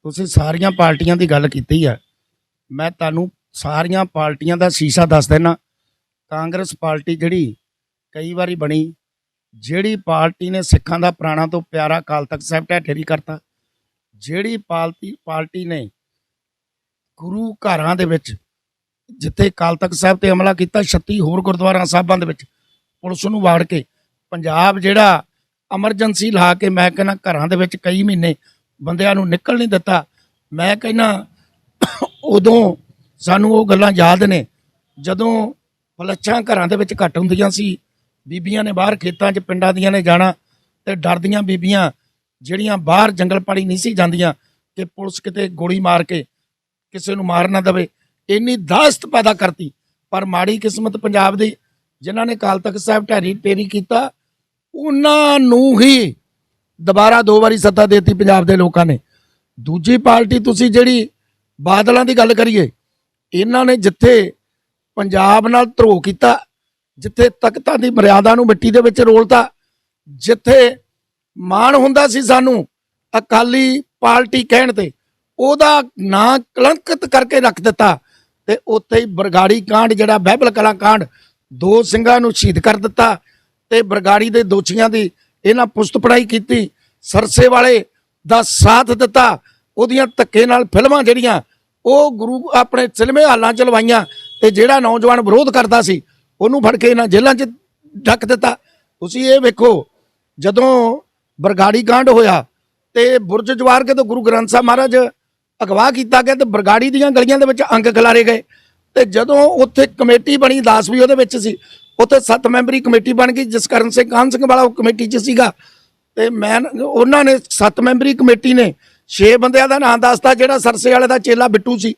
B: ਤੁਸੀਂ ਸਾਰੀਆਂ ਪਾਰਟੀਆਂ ਦੀ ਗੱਲ ਕੀਤੀ ਆ। ਮੈਂ ਤੁਹਾਨੂੰ ਸਾਰੀਆਂ ਪਾਰਟੀਆਂ ਦਾ ਸ਼ੀਸ਼ਾ ਦੱਸ ਦੇਣਾ। ਕਾਂਗਰਸ ਪਾਰਟੀ ਜਿਹੜੀ ਕਈ ਵਾਰੀ ਬਣੀ, ਜਿਹੜੀ ਪਾਰਟੀ ਨੇ ਸਿੱਖਾਂ ਦਾ ਪ੍ਰਾਣਾ ਤੋਂ ਪਿਆਰਾ ਅਕਾਲ ਤਖਤ ਸਾਹਿਬ ਢਹਿ ਕਰਤਾ, ਜਿਹੜੀ ਪਾਰਟੀ ਪਾਰਟੀ ਨੇ ਗੁਰੂ ਘਰਾਂ ਦੇ ਵਿੱਚ ਜਿੱਥੇ ਅਕਾਲ ਤਖਤ ਸਾਹਿਬ ਤੇ ਹਮਲਾ ਕੀਤਾ 36 ਹੋਰ ਗੁਰਦੁਆਰਾ ਸਾਹਿਬਾਂ ਦੇ ਵਿੱਚ ਪੁਲਿਸ ਨੂੰ ਵਾੜ ਕੇ, ਪੰਜਾਬ ਜਿਹੜਾ ਐਮਰਜੈਂਸੀ ਲਾ ਕੇ ਮੈਂ ਕਹਿੰਦਾ ਘਰਾਂ ਦੇ ਵਿੱਚ ਕਈ ਮਹੀਨੇ ਬੰਦਿਆਂ ਨੂੰ ਨਿਕਲ ਨਹੀਂ ਦਿੱਤਾ। ਮੈਂ ਕਹਿੰਦਾ ਉਦੋਂ ਸਾਨੂੰ ਉਹ ਗੱਲਾਂ ਯਾਦ ਨੇ। ਜਦੋਂ ਫਲੱਛਾਂ ਘਰਾਂ ਦੇ ਵਿੱਚ ਘੱਟ ਹੁੰਦੀਆਂ ਸੀ, ਬੀਬੀਆਂ ਨੇ ਬਾਹਰ ਖੇਤਾਂ 'ਚ ਪਿੰਡਾਂ ਦੀਆਂ ਨੇ ਜਾਣਾ ਤੇ ਡਰਦੀਆਂ ਬੀਬੀਆਂ ਜਿਹੜੀਆਂ ਬਾਹਰ ਜੰਗਲ ਪਾਣੀ ਨਹੀਂ ਸੀ ਜਾਂਦੀਆਂ ਕਿ ਪੁਲਿਸ ਕਿਤੇ ਗੋਲੀ ਮਾਰ ਕੇ ਕਿਸੇ ਨੂੰ ਮਾਰ ਨਾ ਦਵੇ, ਇੰਨੀ ਦਾਸਤ ਪੈਦਾ ਕਰਤੀ। ਪਰ ਮਾੜੀ ਕਿਸਮਤ ਪੰਜਾਬ ਦੀ, ਜਿਨ੍ਹਾਂ ਨੇ ਕਾਲ ਤਖਤ ਸਾਹਿਬ ਢੈਰੀ ਟੇਰੀ ਕੀਤਾ, ਉਹਨਾਂ ਨੂੰ ਹੀ ਦੁਬਾਰਾ ਦੋ ਵਾਰੀ ਸੱਤਾ ਦੇਤੀ ਪੰਜਾਬ ਦੇ ਲੋਕਾਂ ਨੇ। ਦੂਜੀ ਪਾਰਟੀ ਤੁਸੀਂ ਜਿਹੜੀ ਬਾਦਲਾਂ ਦੀ ਗੱਲ ਕਰੀਏ ਇਹਨਾਂ ਨੇ ਜਿੱਥੇ ਪੰਜਾਬ ਨਾਲ ਧਰੋਹ ਕੀਤਾ, ਜਿੱਥੇ ਤਖਤਾਂ ਦੀ ਮਰਿਆਦਾ ਨੂੰ ਮਿੱਟੀ ਦੇ ਵਿੱਚ ਰੋਲਤਾ, ਜਿੱਥੇ ਮਾਣ ਹੁੰਦਾ ਸੀ ਸਾਨੂੰ ਅਕਾਲੀ ਪਾਰਟੀ ਕਹਿਣ ਤੇ, ਉਹਦਾ ਨਾਂ ਕਲੰਕਿਤ ਕਰਕੇ ਰੱਖ ਦਿੱਤਾ ਤੇ ਉੱਥੇ ਹੀ ਬਰਗਾੜੀ ਕਾਂਡ, ਜਿਹੜਾ ਬਹਿਬਲ ਕਲਾਂ ਕਾਂਡ, ਦੋ ਸਿੰਘਾਂ ਨੂੰ ਸ਼ਹੀਦ ਕਰ ਦਿੱਤਾ ਤੇ ਬਰਗਾੜੀ ਦੇ ਦੋਸ਼ੀਆਂ ਦੀ ਇਹਨਾਂ ਪੁਸਤ ਪੜਾਈ ਕੀਤੀ, ਸਰਸੇ ਵਾਲੇ ਦਾ ਸਾਥ ਦਿੱਤਾ, ਉਹਦੀਆਂ ਧੱਕੇ ਨਾਲ ਫਿਲਮਾਂ ਜਿਹੜੀਆਂ ਉਹ ਗੁਰੂ ਆਪਣੇ ਸਿਨੇਮੇ ਹਾਲਾਂ ਚ ਲਵਾਈਆਂ ਤੇ ਜਿਹੜਾ ਨੌਜਵਾਨ ਵਿਰੋਧ ਕਰਦਾ ਸੀ, ਉਹਨੂੰ ਫੜ ਕੇ ਇਹਨਾਂ ਜੇਲ੍ਹਾਂ 'ਚ ਡੱਕ ਦਿੱਤਾ। ਤੁਸੀਂ ਇਹ ਵੇਖੋ, ਜਦੋਂ ਬਰਗਾੜੀ ਕਾਂਡ ਹੋਇਆ ਤੇ ਬੁਰਜ ਜਵਾਰ ਕੇ ਤੋਂ ਗੁਰੂ ਗ੍ਰੰਥ ਸਾਹਿਬ ਮਹਾਰਾਜ ਅਗਵਾ ਕੀਤਾ ਗਿਆ ਤੇ ਬਰਗਾੜੀ ਦੀਆਂ ਗਲੀਆਂ ਦੇ ਵਿੱਚ ਅੰਗ ਖਿਲਾਰੇ ਗਏ। ਤੇ ਜਦੋਂ ਉੱਥੇ ਕਮੇਟੀ ਬਣੀ, ਦਾਸ ਵੀ ਉਹਦੇ ਵਿੱਚ ਸੀ, ਉੱਥੇ ਸੱਤ ਮੈਂਬਰੀ ਕਮੇਟੀ ਬਣ ਗਈ ਜਸਕਰਨ ਸਿੰਘ ਕਾਨ ਸਿੰਘ ਵਾਲਾ ਉਹ ਕਮੇਟੀ 'ਚ ਸੀਗਾ। ਤੇ ਮੈਂ, ਉਹਨਾਂ ਨੇ ਸੱਤ ਮੈਂਬਰੀ ਕਮੇਟੀ ਨੇ 6 ਬੰਦਿਆਂ ਦਾ ਨਾਂ ਦੱਸਤਾ, ਜਿਹੜਾ ਸਰਸੇ ਵਾਲੇ ਦਾ ਚੇਲਾ ਬਿੱਟੂ ਸੀ।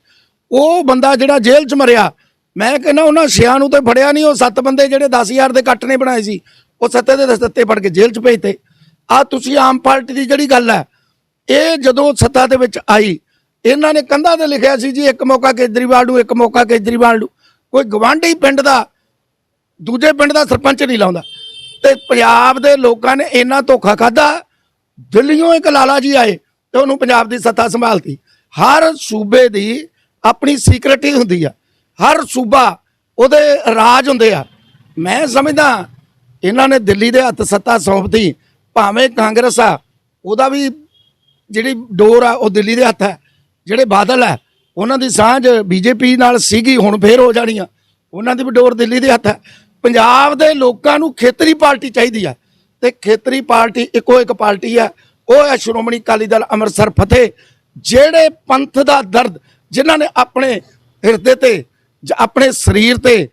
B: ਉਹ ਬੰਦਾ ਜਿਹੜਾ ਜੇਲ੍ਹ 'ਚ ਮਰਿਆ, ਮੈਂ ਕਹਿੰਦਾ ਉਹਨਾਂ ਛਿਆਂ ਨੂੰ ਤੇ ਫੜਿਆ ਨਹੀਂ, ਉਹ ਸੱਤ ਬੰਦੇ ਜਿਹੜੇ 10000 ਦੇ ਕੱਟ ਨੇ ਬਣਾਏ ਸੀ, ਉਹ ਸੱਤੇ ਦੇ ਸੱਤੇ ਫੜ ਕੇ ਜੇਲ੍ਹ 'ਚ ਭੇਜਤੇ। ਆ ਤੁਸੀਂ ਆਮ ਪਾਰਟੀ ਦੀ ਜਿਹੜੀ ਗੱਲ ਹੈ, ਇਹ ਜਦੋਂ ਸੱਤਾ ਦੇ ਵਿੱਚ ਆਈ, ਇਹਨਾਂ ਨੇ ਕੰਧਾਂ ਤੇ ਲਿਖਿਆ ਸੀ ਜੀ, ਇੱਕ ਮੌਕਾ ਕੇਜਰੀਵਾਲ ਨੂੰ, ਇੱਕ ਮੌਕਾ ਕੇਜਰੀਵਾਲ ਨੂੰ। ਕੋਈ ਗਵਾਂਢੀ ਪਿੰਡ ਦਾ, ਦੂਜੇ ਪਿੰਡ ਦਾ ਸਰਪੰਚ ਨਹੀਂ ਲਾਉਂਦਾ। ਤੇ ਪੰਜਾਬ ਦੇ ਲੋਕਾਂ ਨੇ ਇੰਨਾ ਧੋਖਾ ਖਾਦਾ ਦਿੱਲੀੋਂ ਇੱਕ ਲਾਲਾ ਜੀ ਆਏ ਤੇ ਉਹਨੂੰ ਪੰਜਾਬ ਦੀ ਸੱਤਾ ਸੰਭਾਲਤੀ। ਹਰ ਸੂਬੇ ਦੀ ਆਪਣੀ ਸੀਕ੍ਰੇਟੀ ਹੁੰਦੀ ਆ। ਹਰ ਸੂਬਾ ਉਹਦੇ ਰਾਜ ਹੁੰਦੇ ਆ। ਮੈਂ ਸਮਝਦਾ ਇਹਨਾਂ ਨੇ ਦਿੱਲੀ ਦੇ ਹੱਥ ਸੱਤਾ ਸੌਂਪਤੀ, ਭਾਵੇਂ ਕਾਂਗਰਸ ਆ, ਉਹਦਾ ਵੀ ਜਿਹੜੀ ਡੋਰ ਆ, ਉਹ ਦਿੱਲੀ ਦੇ ਹੱਥ ਹੈ। ਜਿਹੜੇ ਬਾਦਲ ਹੈ ਉਹਨਾਂ ਦੀ ਸਾਂਝ ਬੀਜੇਪੀ ਨਾਲ ਸੀਗੀ, ਹੁਣ ਫੇਰ ਹੋ ਜਾਣੀ ਆ। ਉਹਨਾਂ ਦੀ ਵੀ ਡੋਰ ਦਿੱਲੀ ਦੇ ਹੱਥ ਹੈ। ਪੰਜਾਬ ਦੇ ਲੋਕਾਂ ਨੂੰ ਖੇਤਰੀ ਪਾਰਟੀ ਚਾਹੀਦੀ ਆ। ਤੇ ਖੇਤਰੀ ਪਾਰਟੀ ਇੱਕੋ ਇੱਕ ਪਾਰਟੀ ਆ। ਉਹ ਹੈ ਸ਼੍ਰੋਮਣੀ ਅਕਾਲੀ ਦਲ ਅੰਮ੍ਰਿਤਸਰ ਫਤਿਹ, ਜਿਹੜੇ ਪੰਥ ਦਾ ਦਰਦ, ਜਿਨ੍ਹਾਂ ਨੇ ਆਪਣੇ ਹਿਰਦੇ ਤੇ ਜ- ਆਪਣੇ ਸਰੀਰ ਤੇ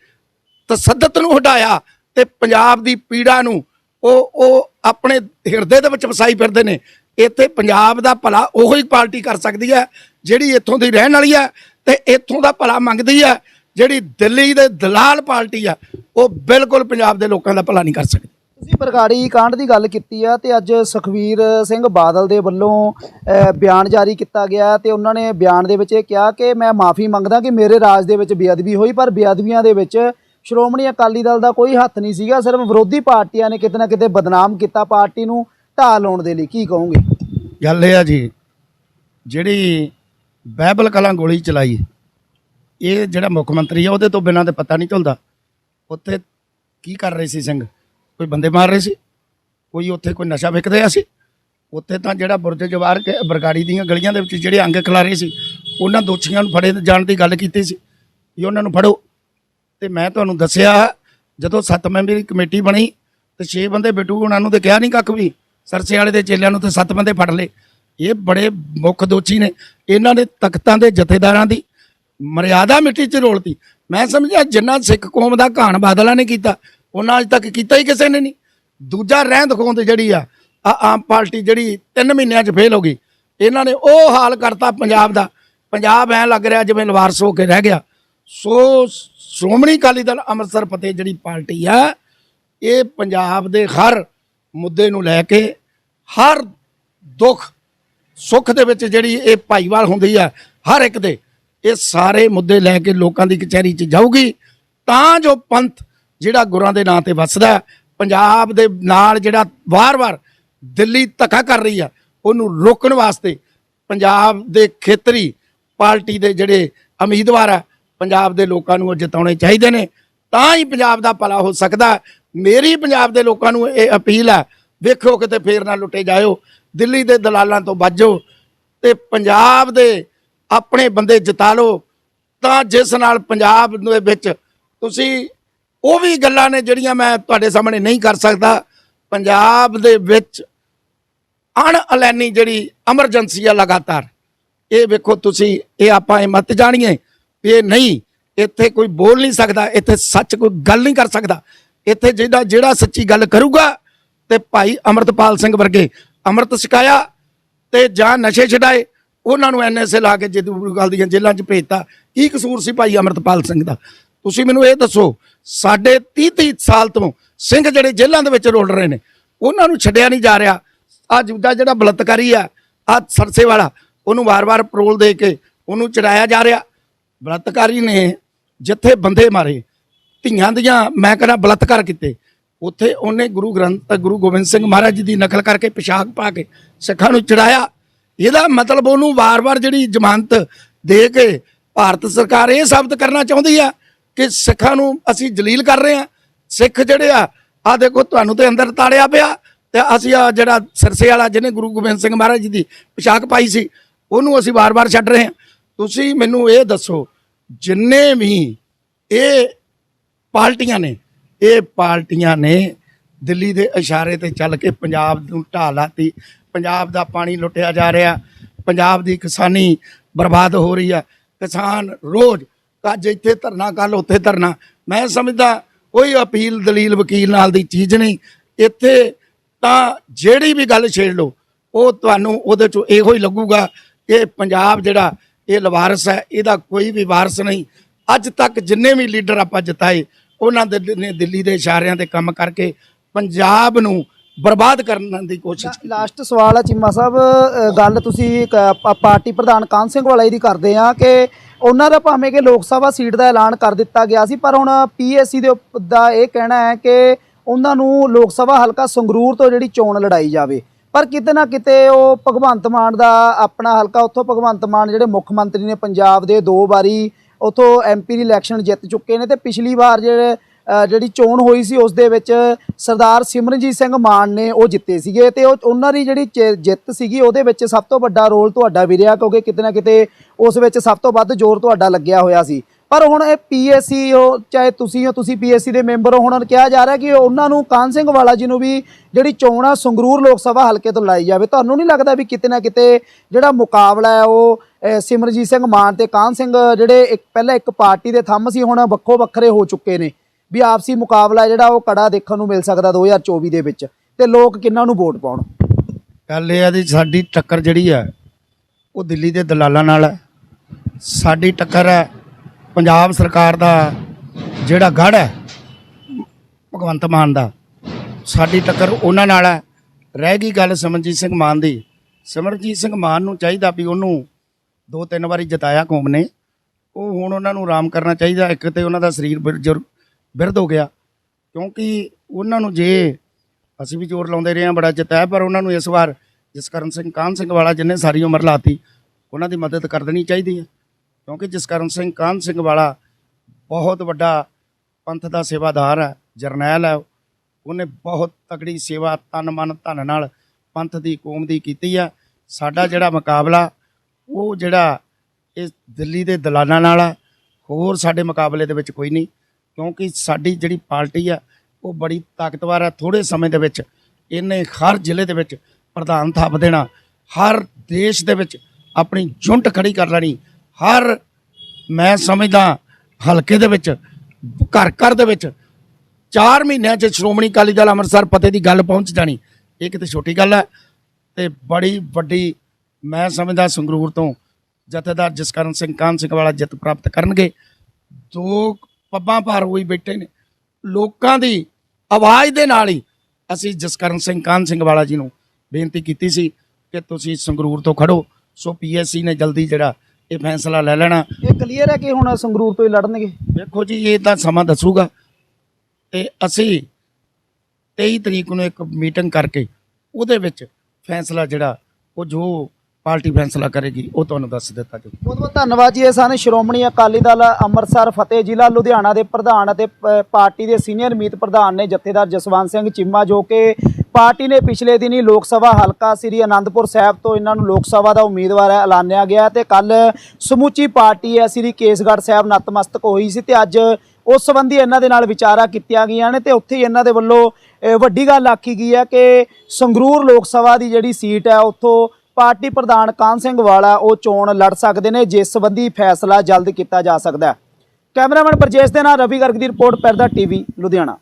B: ਤਸੱਦਤ ਨੂੰ ਹਟਾਇਆ ਤੇ ਪੰਜਾਬ ਦੀ ਪੀੜਾ ਨੂੰ ਉਹ ਉਹ ਆਪਣੇ ਹਿਰਦੇ ਦੇ ਵਿੱਚ ਵਸਾਈ ਫਿਰਦੇ ਨੇ, ਇੱਥੇ ਪੰਜਾਬ ਦਾ ਭਲਾ ਉਹੋ ਹੀ ਪਾਰਟੀ ਕਰ ਸਕਦੀ ਹੈ, ਜਿਹੜੀ ਇੱਥੋਂ ਦੀ ਰਹਿਣ ਵਾਲੀ ਹੈ ਤੇ ਇੱਥੋਂ ਦਾ ਭਲਾ ਮੰਗਦੀ ਹੈ, ਜਿਹੜੀ ਦਿੱਲੀ ਦੇ ਦਲਾਲ ਪਾਰਟੀ ਆ ਉਹ ਬਿਲਕੁਲ ਪੰਜਾਬ ਦੇ ਲੋਕਾਂ ਦਾ ਭਲਾ ਨਹੀਂ ਕਰ ਸਕਦੀ।
A: ਤੁਸੀਂ ਬਰਗਾੜੀ ਕਾਂਡ ਦੀ ਗੱਲ ਕੀਤੀ ਆ ਤੇ ਅੱਜ ਸੁਖਵੀਰ ਸਿੰਘ ਬਾਦਲ ਦੇ ਵੱਲੋਂ ਅਹ, ਬਿਆਨ ਜਾਰੀ ਕੀਤਾ ਗਿਆ ਤੇ ਉਹਨਾਂ ਨੇ ਬਿਆਨ ਦੇ ਵਿੱਚ ਇਹ ਕਿਹਾ ਕਿ ਮੈਂ ਮਾਫੀ ਮੰਗਦਾ ਕਿ ਮੇਰੇ ਰਾਜ ਦੇ ਵਿੱਚ ਬੇਅਦਬੀ ਹੋਈ ਪਰ ਬੇਅਦਬੀਆਂ ਦੇ ਵਿੱਚ ਸ਼੍ਰੋਮਣੀ ਅਕਾਲੀ ਦਲ ਦਾ ਕੋਈ ਹੱਥ ਨਹੀਂ ਸੀਗਾ ਸਿਰਫ ਵਿਰੋਧੀ ਪਾਰਟੀਆਂ ਨੇ ਕਿਤੇ ਨਾ ਕਿਤੇ ਬਦਨਾਮ ਕੀਤਾ ਪਾਰਟੀ ਨੂੰ ਢਾਹ ਲਾਉਣ ਦੇ ਲਈ। ਕੀ ਕਹੋਗੇ?
B: ਗੱਲ ਇਹ ਆ ਜੀ ਜਿਹੜੀ ਬਹਿਬਲ ਕਲਾਂ ਗੋਲੀ ਚਲਾਈ ਇਹ ਜਿਹੜਾ ਮੁੱਖ ਮੰਤਰੀ ਆ ਉਹਦੇ ਤੋਂ ਬਿਨਾਂ ਤੇ ਪਤਾ ਨਹੀਂ ਚੱਲਦਾ ਉੱਥੇ ਕੀ ਕਰ ਰਹੇ ਸੀ ਸਿੰਘ? ਕੋਈ ਬੰਦੇ ਮਾਰ ਰਹੇ ਸੀ? ਕੋਈ ਉੱਥੇ ਕੋਈ ਨਸ਼ਾ ਵਿਕ ਰਿਹਾ ਸੀ? ਉੱਥੇ ਤਾਂ ਜਿਹੜਾ ਬੁਰਜ ਜਵਾਰ ਬਰਗਾੜੀ ਦੀਆਂ ਗਲੀਆਂ ਦੇ ਵਿੱਚ ਜਿਹੜੇ ਅੰਗ ਖਿਲਾਰੇ ਸੀ, ਉਹਨਾਂ ਦੋਸ਼ੀਆਂ ਨੂੰ ਫੜੇ ਜਾਣ ਦੀ ਗੱਲ ਕੀਤੀ ਸੀ ਵੀ ਉਹਨਾਂ ਨੂੰ ਫੜੋ। ਤੇ ਮੈਂ ਤੁਹਾਨੂੰ ਦੱਸਿਆ, ਜਦੋਂ ਸੱਤ ਮੈਂਬਰੀ ਕਮੇਟੀ ਬਣੀ, ਤੇ 6 ਬੰਦੇ ਬਿੱਟੂ ਉਹਨਾਂ ਨੂੰ ਤੇ ਕਿਹਾ ਨਹੀਂ ਕੱਖ ਵੀ, ਸਰਸੇ ਵਾਲੇ ਦੇ ਚੇਲਿਆਂ ਨੂੰ ਤੇ ਸੱਤ ਬੰਦੇ ਫੜ ਲਏ। ਇਹ ਬੜੇ ਮੁੱਖ ਦੋਸ਼ੀ ਨੇ। ਇਹਨਾਂ ਨੇ ਤਖਤਾਂ ਦੇ ਜਥੇਦਾਰਾਂ ਦੀ ਮਰਿਆਦਾ ਮਿੱਟੀ 'ਚ ਰੋਲਤੀ। ਮੈਂ ਸਮਝਿਆ ਜਿੰਨਾ ਸਿੱਖ ਕੌਮ ਦਾ ਘਾਣ ਬਾਦਲਾਂ ਨੇ ਕੀਤਾ ਉਹਨਾਂ ਅਜ ਤੱਕ ਕੀਤਾ ਹੀ ਕਿਸੇ ਨੇ ਨਹੀਂ। ਦੂਜਾ ਰਹਿੰਦ ਖੋਂਦ ਜਿਹੜੀ ਆ ਆ ਆਮ ਪਾਰਟੀ ਜਿਹੜੀ 3 ਮਹੀਨਿਆਂ 'ਚ ਫੇਲ ਹੋ ਗਈ, ਇਹਨਾਂ ਨੇ ਉਹ ਹਾਲ ਕਰਤਾ ਪੰਜਾਬ ਦਾ। ਪੰਜਾਬ ਐ ਲੱਗ ਰਿਹਾ ਜਿਵੇਂ ਲਵਾਰਸ ਹੋ ਕੇ ਰਹਿ ਗਿਆ। ਸੋ ਸ਼੍ਰੋਮਣੀ ਅਕਾਲੀ ਦਲ ਅੰਮ੍ਰਿਤਸਰ ਫਤਿਹ ਜਿਹੜੀ ਪਾਰਟੀ ਆ, ਇਹ ਪੰਜਾਬ ਦੇ ਹਰ ਮੁੱਦੇ ਨੂੰ ਲੈ ਕੇ ਹਰ ਦੁੱਖ ਸੁੱਖ ਦੇ ਵਿੱਚ ਜਿਹੜੀ ਇਹ ਭਾਈਵਾਲ ਹੁੰਦੀ ਆ, ਹਰ ਇੱਕ ਦੇ, ਇਹ ਸਾਰੇ ਮੁੱਦੇ ਲੈ ਕੇ ਲੋਕਾਂ ਦੀ ਕਚਹਿਰੀ 'ਚ ਜਾਊਗੀ। ਤਾਂ ਜੋ ਪੰਥ ਜਿਹੜਾ ਗੁਰਾਂ ਦੇ ਨਾਂ ਤੇ ਵੱਸਦਾ ਪੰਜਾਬ ਦੇ ਨਾਲ ਜਿਹੜਾ ਵਾਰ-ਵਾਰ ਦਿੱਲੀ ਧੱਕਾ ਕਰ ਰਹੀ ਆ, ਉਹਨੂੰ ਰੋਕਣ ਵਾਸਤੇ ਪੰਜਾਬ ਦੇ ਖੇਤਰੀ ਪਾਰਟੀ ਦੇ ਜਿਹੜੇ ਉਮੀਦਵਾਰ ਆ, ਪੰਜਾਬ ਦੇ ਲੋਕਾਂ ਨੂੰ ਉਹ ਜਿਤਾਉਣੇ ਚਾਹੀਦੇ ਨੇ। ਤਾਂ ਹੀ ਪੰਜਾਬ ਦਾ ਭਲਾ ਹੋ ਸਕਦਾ ਮੇਰੀ ਪੰਜਾਬ ਦੇ ਲੋਕਾਂ ਨੂੰ ਇਹ ਅਪੀਲ ਹੈ ਵੇਖੋ ਕਿਤੇ ਫੇਰ ਨਾ ਲੁੱਟੇ ਜਾਇਓ, ਦਿੱਲੀ ਦੇ ਦਲਾਲਾਂ ਤੋਂ ਬਾਜੋ ਤੇ ਪੰਜਾਬ ਦੇ ਆਪਣੇ ਬੰਦੇ ਜਿਤਾ ਲਓ। ਤਾਂ ਜਿਸ ਨਾਲ ਪੰਜਾਬ ਦੇ ਵਿੱਚ ਤੁਸੀਂ ਉਹ ਵੀ ਗੱਲਾਂ ਨੇ ਜਿਹੜੀਆਂ ਮੈਂ ਤੁਹਾਡੇ ਸਾਹਮਣੇ ਨਹੀਂ ਕਰ ਸਕਦਾ। ਪੰਜਾਬ ਦੇ ਵਿੱਚ ਅਣ ਅਲੈਨੀ ਜਿਹੜੀ ਐਮਰਜੈਂਸੀ ਆ ਲਗਾਤਾਰ। ਇਹ ਵੇਖੋ ਤੁਸੀਂ, ਇਹ ਆਪਾਂ ਇਹ ਮਤ ਜਾਣੀਏ ਇਹ ਨਹੀਂ, ਇੱਥੇ ਕੋਈ ਬੋਲ ਨਹੀਂ ਸਕਦਾ, ਇੱਥੇ ਸੱਚ ਕੋਈ ਗੱਲ ਨਹੀਂ ਕਰ ਸਕਦਾ। ਇੱਥੇ ਜਿਹੜਾ ਜਿਹੜਾ ਸੱਚੀ ਗੱਲ ਕਰੂਗਾ ਤੇ ਭਾਈ ਅਮਰਤਪਾਲ ਸਿੰਘ ਵਰਗੇ ਅਮਰਤ ਛਕਾਇਆ ਤੇ ਜਾਂ ਨਸ਼ੇ ਛਡਾਏ, ਉਹਨਾਂ ਨੂੰ ਐਨਐਸਏ ਲਾ ਕੇ ਜਦੋਂ ਗੱਲ ਦੀਆਂ ਜੇਲ੍ਹਾਂ 'ਚ ਭੇਜਤਾ। ਕੀ ਕਸੂਰ ਸੀ ਭਾਈ ਅਮਰਤਪਾਲ ਸਿੰਘ ਦਾ? ਤੁਸੀਂ ਮੈਨੂੰ ਇਹ ਦੱਸੋ, ਸਾਡੇ 30 30 ਸਾਲ ਤੋਂ ਸਿੰਘ ਜਿਹੜੇ ਜੇਲ੍ਹਾਂ ਦੇ ਵਿੱਚ ਰੋਲ ਰਹੇ ਨੇ, ਉਹਨਾਂ ਨੂੰ ਛੱਡਿਆ ਨਹੀਂ ਜਾ ਰਿਹਾ। ਆ ਦੂਜਾ ਜਿਹੜਾ ਬਲਤਕਾਰੀ ਆ ਆ ਸਰਸੇ ਵਾਲਾ, ਉਹਨੂੰ ਵਾਰ-ਵਾਰ ਪਰੋਲ ਦੇ ਕੇ ਉਹਨੂੰ ਚੜਾਇਆ ਜਾ ਰਿਹਾ। ਬਲਤਕਾਰੀ ਨੇ ਜਿੱਥੇ ਬੰਦੇ ਮਾਰੇ, ਧੀਆਂ ਦੀਆਂ, ਮੈਂ ਕਹਿੰਦਾ ਬਲਤਕਾਰ ਕੀਤੇ, ਉੱਥੇ ਉਹਨੇ ਗੁਰੂ ਗ੍ਰੰਥ ਗੁਰੂ ਗੋਬਿੰਦ ਸਿੰਘ ਮਹਾਰਾਜ ਜੀ ਦੀ ਨਕਲ ਕਰਕੇ ਪਿਸ਼ਾਕ ਪਾ ਕੇ ਸਿੱਖਾਂ ਨੂੰ ਚੜਾਇਆ। ਇਹਦਾ ਮਤਲਬ ਉਹਨੂੰ ਵਾਰ-ਵਾਰ ਜਿਹੜੀ ਜ਼ਮਾਨਤ ਦੇ ਕੇ ਭਾਰਤ ਸਰਕਾਰ ਇਹ ਸਾਬਤ ਕਰਨਾ ਚਾਹੁੰਦੀ ਆ ਕਿ ਸਿੱਖਾਂ ਨੂੰ ਅਸੀਂ ਜਲੀਲ ਕਰ ਰਹੇ ਆ ਸਿੱਖ ਜਿਹੜੇ ਆ ਆ ਦੇਖੋ ਤੁਹਾਨੂੰ ਤੇ ਅੰਦਰ ਤਾੜਿਆ ਪਿਆ ਤੇ ਅਸੀਂ ਆ ਜਿਹੜਾ ਸਰਸੇ ਵਾਲਾ ਜਿਹਨੇ ਗੁਰੂ ਗੋਬਿੰਦ ਸਿੰਘ ਮਹਾਰਾਜ ਜੀ ਦੀ ਪੋਸ਼ਾਕ ਪਾਈ ਸੀ, ਉਹਨੂੰ ਅਸੀਂ ਵਾਰ-ਵਾਰ ਛੱਡ ਰਹੇ ਹਾਂ। ਤੁਸੀਂ ਮੈਨੂੰ ਇਹ ਦੱਸੋ, ਜਿੰਨੇ ਵੀ ਇਹ ਪਾਰਟੀਆਂ ਨੇ, ਇਹ ਪਾਰਟੀਆਂ ਨੇ ਦਿੱਲੀ ਦੇ ਇਸ਼ਾਰੇ ਤੇ ਚੱਲ ਕੇ ਪੰਜਾਬ ਨੂੰ ਢਾਹ ਲਾਤੀ। ਪੰਜਾਬ ਦਾ ਪਾਣੀ ਲੁੱਟਿਆ ਜਾ ਰਿਹਾ, ਪੰਜਾਬ ਦੀ ਕਿਸਾਨੀ ਬਰਬਾਦ ਹੋ ਰਹੀ ਆ। ਕਿਸਾਨ ਰੋਜ਼ ਅੱਜ ਇੱਥੇ ਧਰਨਾ ਕੱਲ ਉੱਥੇ ਧਰਨਾ। ਮੈਂ ਸਮਝਦਾ ਕੋਈ ਅਪੀਲ, ਦਲੀਲ, ਵਕੀਲ ਨਾਲ ਦੀ ਚੀਜ਼ ਨਹੀਂ। ਇੱਥੇ ਤਾਂ ਜਿਹੜੀ ਵੀ ਗੱਲ ਛੇੜ ਲਓ, ਉਹ ਤੁਹਾਨੂੰ ਉਹਦੇ ਚੋਂ ਇਹੋ ਹੀ ਲੱਗੂਗਾ ਕਿ ਪੰਜਾਬ ਜਿਹੜਾ ਇਹ ਲਵਾਰਸ ਹੈ, ਇਹਦਾ ਕੋਈ ਵੀ ਵਾਰਸ ਨਹੀਂ। ਅੱਜ ਤੱਕ ਜਿੰਨੇ ਵੀ ਲੀਡਰ ਆਪਾਂ ਜਿਤਾਏ, ਉਹਨਾਂ ਦੇ ਨੇ ਦਿੱਲੀ ਦੇ ਇਸ਼ਾਰਿਆਂ ਤੇ ਕੰਮ ਕਰਕੇ ਪੰਜਾਬ ਨੂੰ ਬਰਬਾਦ ਕਰਨ ਦੀ ਕੋਸ਼ਿਸ਼ ਕੀਤੀ।
A: ਲਾਸਟ ਸਵਾਲ ਹੈ ਚੀਮਾ ਸਾਹਿਬ ਗੱਲ ਤੁਸੀਂ ਕ- ਪਾਰਟੀ ਪ੍ਰਧਾਨ ਕਾਨ ਸਿੰਘ ਵਾਲਾ ਦੀ ਕਰਦੇ ਆ ਕਿ ਉਹਨਾਂ ਦਾ ਭਾਵੇਂ ਕਿ ਲੋਕ ਸਭਾ ਸੀਟ ਦਾ ਐਲਾਨ ਕਰ ਦਿੱਤਾ ਗਿਆ ਸੀ, ਪਰ ਹੁਣ ਪੀਐਸਸੀ ਦੇ ਉਪ- ਦਾ ਇਹ ਕਹਿਣਾ ਹੈ ਕਿ ਉਹਨਾਂ ਨੂੰ ਲੋਕ ਸਭਾ ਹਲਕਾ ਸੰਗਰੂਰ ਤੋਂ ਜਿਹੜੀ ਚੋਣ ਲੜਾਈ ਜਾਵੇ। ਪਰ ਕਿਤੇ ਨਾ ਕਿਤੇ ਉਹ ਭਗਵੰਤ ਮਾਨ ਦਾ ਆਪਣਾ ਹਲਕਾ, ਉੱਥੋਂ ਭਗਵੰਤ ਮਾਨ ਜਿਹੜੇ ਮੁੱਖ ਮੰਤਰੀ ਨੇ ਪੰਜਾਬ ਦੇ ਦੋ ਵਾਰੀ ਉੱਥੋਂ ਐਮਪੀ ਦੀ ਇਲੈਕਸ਼ਨ ਜਿੱਤ ਚੁੱਕੇ ਨੇ ਤੇ ਪਿਛਲੀ ਵਾਰ ਜਿਹੜੇ ਜਿਹੜੀ ਚੋਣ ਹੋਈ ਸੀ, ਉਸ ਦੇ ਵਿੱਚ ਸਰਦਾਰ ਸਿਮਰਨਜੀਤ ਸਿੰਘ ਮਾਨ ਨੇ ਉਹ ਜਿੱਤੇ ਸੀਗੇ ਤੇ ਉਹ ਉਹਨਾਂ ਦੀ ਜਿਹੜੀ ਚ- ਜਿੱਤ ਸੀਗੀ, ਉਹਦੇ ਵਿੱਚ ਸਭ ਤੋਂ ਵੱਡਾ ਰੋਲ ਤੁਹਾਡਾ ਵੀ ਰਿਹਾ, ਕਿਉਂਕਿ ਕਿਤੇ ਨਾ ਕਿਤੇ ਉਸ ਵਿੱਚ ਸਭ ਤੋਂ ਵੱਧ ਜ਼ੋਰ ਤੁਹਾਡਾ ਲੱਗਿਆ ਹੋਇਆ ਸੀ। ਪਰ ਹੁਣ ਇਹ ਪੀਐਸਸੀ ਹੋ, ਚਾਹੇ ਤੁਸੀਂ ਹੋ, ਤੁਸੀਂ ਪੀਐਸਸੀ ਦੇ ਮੈਂਬਰ ਹੋ, ਹੁਣ ਕਿਹਾ ਜਾ ਰਿਹਾ ਕਿ ਉਹਨਾਂ ਨੂੰ ਕਾਨ ਸਿੰਘ ਵਾਲਾ ਜੀ ਨੂੰ ਵੀ ਜਿਹੜੀ ਚੋਣ ਆ ਸੰਗਰੂਰ ਲੋਕ ਸਭਾ ਹਲਕੇ ਤੋਂ ਲਾਈ ਜਾਵੇ। ਤੁਹਾਨੂੰ ਨਹੀਂ ਲੱਗਦਾ ਵੀ ਕਿਤੇ ਨਾ ਕਿਤੇ ਜਿਹੜਾ ਮੁਕਾਬਲਾ ਹੈ ਉਹ ਸਿਮਰਜੀਤ ਸਿੰਘ ਮਾਨ ਤੇ ਕਾਨ ਸਿੰਘ ਜਿਹੜੇ ਇੱਕ, ਪਹਿਲਾਂ ਇੱਕ ਪਾਰਟੀ ਦੇ ਥੰਮ ਸੀ, ਹੁਣ ਵੱਖੋ ਵੱਖਰੇ ਹੋ ਚੁੱਕੇ ਨੇ ਵੀ ਆਪਸੀ ਮੁਕਾਬਲਾ ਜਿਹੜਾ ਉਹ ਕੜਾ ਦੇਖਣ ਨੂੰ ਮਿਲ ਸਕਦਾ 2024 ਦੇ ਵਿੱਚ। ਤੇ ਲੋਕ ਕਿੰਨਾਂ ਨੂੰ ਵੋਟ ਪਾਉਣ?
B: ਗੱਲ ਇਹ ਆ ਦੀ ਸਾਡੀ ਟੱਕਰ ਜਿਹੜੀ ਆ, ਉਹ ਦਿੱਲੀ ਦੇ ਦਲਾਲਾਂ ਨਾਲ ਹੈ ਸਾਡੀ ਟੱਕਰ ਹੈ, ਪੰਜਾਬ ਸਰਕਾਰ ਦਾ ਜਿਹੜਾ ਗੜ ਹੈ, ਭਗਵੰਤ ਮਾਨ ਦਾ, ਸਾਡੀ ਟੱਕਰ ਉਹਨਾਂ ਨਾਲ ਹੈ। ਰਹਿ ਗਈ ਗੱਲ ਸਿਮਰਜੀਤ ਸਿੰਘ ਮਾਨ ਦੀ। ਸਿਮਰਜੀਤ ਸਿੰਘ ਮਾਨ ਨੂੰ ਚਾਹੀਦਾ ਵੀ ਉਹਨੂੰ ਦੋ ਤਿੰਨ ਵਾਰੀ ਜਿਤਾਇਆ ਕੌਮ ਨੇ। ਉਹ ਹੁਣ ਉਹਨਾਂ ਨੂੰ ਆਰਾਮ ਕਰਨਾ ਚਾਹੀਦਾ। ਇੱਕ ਤੇ ਉਹਨਾਂ ਦਾ ਸਰੀਰ ਬਿਰਜ- ਬਿਰਧ ਹੋ ਗਿਆ। ਕਿਉਂਕਿ ਉਹਨਾਂ ਨੂੰ ਜੇ ਅਸੀਂ ਵੀ ਜ਼ੋਰ ਲਾਉਂਦੇ ਰਹੇ ਹਾਂ ਬੜਾ ਜਿਤਾਇਆ ਪਰ ਉਹਨਾਂ ਨੂੰ ਇਸ ਵਾਰ ਜਸਕਰਨ ਸਿੰਘ, ਕਾਹਨ ਸਿੰਘ ਵਾਲਾ ਜਿਨੇ ਸਾਰੀ ਉਮਰ ਲਾਤੀ, ਉਹਨਾਂ ਦੀ ਮਦਦ ਕਰ ਦੇਣੀ ਚਾਹੀਦੀ ਹੈ। ਕਿਉਂਕਿ ਜਸਕਰਨ ਸਿੰਘ ਕਾਨ ਸਿੰਘ ਵਾਲਾ ਬਹੁਤ ਵੱਡਾ ਪੰਥ ਦਾ ਸੇਵਾਦਾਰ ਹੈ, ਜਰਨੈਲ ਹੈ। ਉਹਨੇ ਬਹੁਤ ਤਕੜੀ ਸੇਵਾ ਤਨ ਮਨ ਧਨ ਨਾਲ ਪੰਥ ਦੀ, ਕੌਮ ਦੀ ਕੀਤੀ ਆ ਸਾਡਾ ਜਿਹੜਾ ਮੁਕਾਬਲਾ, ਉਹ ਜਿਹੜਾ ਇਹ ਦਿੱਲੀ ਦੇ ਦਲਾਲਾਂ ਨਾਲ ਆ ਹੋਰ ਸਾਡੇ ਮੁਕਾਬਲੇ ਦੇ ਵਿੱਚ ਕੋਈ ਨਹੀਂ। ਕਿਉਂਕਿ ਸਾਡੀ ਜਿਹੜੀ ਪਾਰਟੀ ਆ ਉਹ ਬੜੀ ਤਾਕਤਵਰ ਹੈ। ਥੋੜੇ ਸਮੇਂ ਦੇ ਵਿੱਚ ਇਹਨੇ ਹਰ ਜ਼ਿਲ੍ਹੇ ਦੇ ਵਿੱਚ ਪ੍ਰਧਾਨ ਥਾਪ ਦੇਣਾ, ਹਰ ਦੇਸ਼ ਦੇ ਵਿੱਚ ਆਪਣੀ ਜੁੰਟ ਖੜੀ ਕਰ ਲੈਣੀ ਹਰ ਮੈਂ ਸਮਝਦਾ ਹਲਕੇ ਦੇ ਵਿੱਚ, ਘਰ ਘਰ ਦੇ ਵਿੱਚ 4 ਮਹੀਨਿਆਂ 'ਚ ਸ਼੍ਰੋਮਣੀ ਅਕਾਲੀ ਦਲ ਅੰਮ੍ਰਿਤਸਰ ਪਤੇ ਦੀ ਗੱਲ ਪਹੁੰਚ ਜਾਣੀ। ਇਹ ਕਿਤੇ ਛੋਟੀ ਗੱਲ ਹੈ ਤੇ ਬੜੀ ਵੱਡੀ ਮੈਂ ਸਮਝਦਾ ਸੰਗਰੂਰ ਤੋਂ ਜਥੇਦਾਰ ਜਸਕਰਨ ਸਿੰਘ, ਕਾਹਨ ਸਿੰਘ ਵਾਲਾ ਜਿੱਤ ਪ੍ਰਾਪਤ ਕਰਨਗੇ। ਦੋ ਪੱਬਾਂ ਭਾਰ ਹੋਈ ਬੈਠੇ ਨੇ। ਲੋਕਾਂ ਦੀ ਆਵਾਜ਼ ਦੇ ਨਾਲ ਹੀ ਅਸੀਂ ਜਸਕਰਨ ਸਿੰਘ, ਕਾਹਨ ਸਿੰਘ ਵਾਲਾ ਜੀ ਨੂੰ ਬੇਨਤੀ ਕੀਤੀ ਸੀ ਕਿ ਤੁਸੀਂ ਸੰਗਰੂਰ ਤੋਂ ਖੜੋ। ਸੋ ਪੀਐਸਸੀ ਨੇ ਜਲਦੀ ਜਿਹੜਾ ਇਹ ਫੈਸਲਾ ਲੈ ਲੈਣਾ।
A: ਇਹ ਕਲੀਅਰ ਹੈ ਕਿ ਹੁਣ ਸੰਗਰੂਰ ਤੋਂ ਹੀ ਲੜਨਗੇ?
B: ਦੇਖੋ ਜੀ ਇਹ ਤਾਂ ਸਮਾਂ ਦੱਸੂਗਾ। ਤੇ ਅਸੀਂ 23 ਤਰੀਕ ਨੂੰ ਇੱਕ ਮੀਟਿੰਗ ਕਰਕੇ ਉਹਦੇ ਵਿੱਚ ਫੈਸਲਾ ਜਿਹੜਾ ਉਹ ਜੋ ਪਾਰਟੀ ਫੈਸਲਾ ਕਰੇਗੀ, ਉਹ ਤੁਹਾਨੂੰ ਦੱਸ ਦਿੱਤਾ ਜੀ
A: ਬਹੁਤ ਬਹੁਤ ਧੰਨਵਾਦ ਜੀ, ਇਹ ਸਨ ਸ਼੍ਰੋਮਣੀ ਅਕਾਲੀ ਦਲ ਅੰਮ੍ਰਿਤਸਰ, ਫਤਿਹ ਜ਼ਿਲ੍ਹਾ ਲੁਧਿਆਣਾ ਦੇ ਪ੍ਰਧਾਨ ਅਤੇ ਪ- ਪਾਰਟੀ ਦੇ ਸੀਨੀਅਰ ਮੀਤ ਪ੍ਰਧਾਨ ਨੇ ਜਥੇਦਾਰ ਜਸਵੰਤ ਸਿੰਘ ਚੀਮਾ, ਜੋ ਕਿ ਪਾਰਟੀ ਨੇ ਪਿਛਲੇ ਦਿਨੀ ਲੋਕ ਸਭਾ ਹਲਕਾ ਸ੍ਰੀ ਅਨੰਦਪੁਰ ਸਾਹਿਬ ਤੋਂ ਇਹਨਾਂ ਨੂੰ ਲੋਕ ਸਭਾ ਦਾ ਉਮੀਦਵਾਰ ਐਲਾਨਿਆ ਗਿਆ ਤੇ ਕੱਲ ਸਮੁੱਚੀ ਪਾਰਟੀ ਹੈ ਸ੍ਰੀ ਕੇਸਗੜ੍ਹ ਸਾਹਿਬ ਨਤਮਸਤਕ ਹੋਈ ਸੀ ਤੇ ਅੱਜ ਉਸ ਸੰਬੰਧੀ ਇਹਨਾਂ ਦੇ ਨਾਲ ਵਿਚਾਰਾ ਕੀਤੀਆਂ ਗਈਆਂ ਨੇ ਤੇ ਉੱਥੇ ਹੀ ਇਹਨਾਂ ਦੇ ਵੱਲੋਂ ਵੱਡੀ ਗੱਲ ਆਖੀ ਗਈ ਹੈ ਕਿ ਸੰਗਰੂਰ ਲੋਕ ਸਭਾ ਦੀ ਜਿਹੜੀ ਸੀਟ ਹੈ, ਉੱਥੋਂ ਪਾਰਟੀ ਪ੍ਰਧਾਨ ਕਾਨ ਸਿੰਘ ਵਾਲਾ ਉਹ ਚੋਣ ਲੜ ਸਕਦੇ ਨੇ, ਜਿਸ ਸੰਬੰਧੀ ਫੈਸਲਾ ਜਲਦ ਕੀਤਾ ਜਾ ਸਕਦਾ ਹੈ। ਕੈਮਰਾਮੈਨ ਬਰਜੇਸ਼ ਦੇ ਨਾਲ ਰਵੀ ਗਰਗ ਦੀ ਰਿਪੋਰਟ, ਪੈਰਦਾ ਟੀਵੀ, ਲੁਧਿਆਣਾ।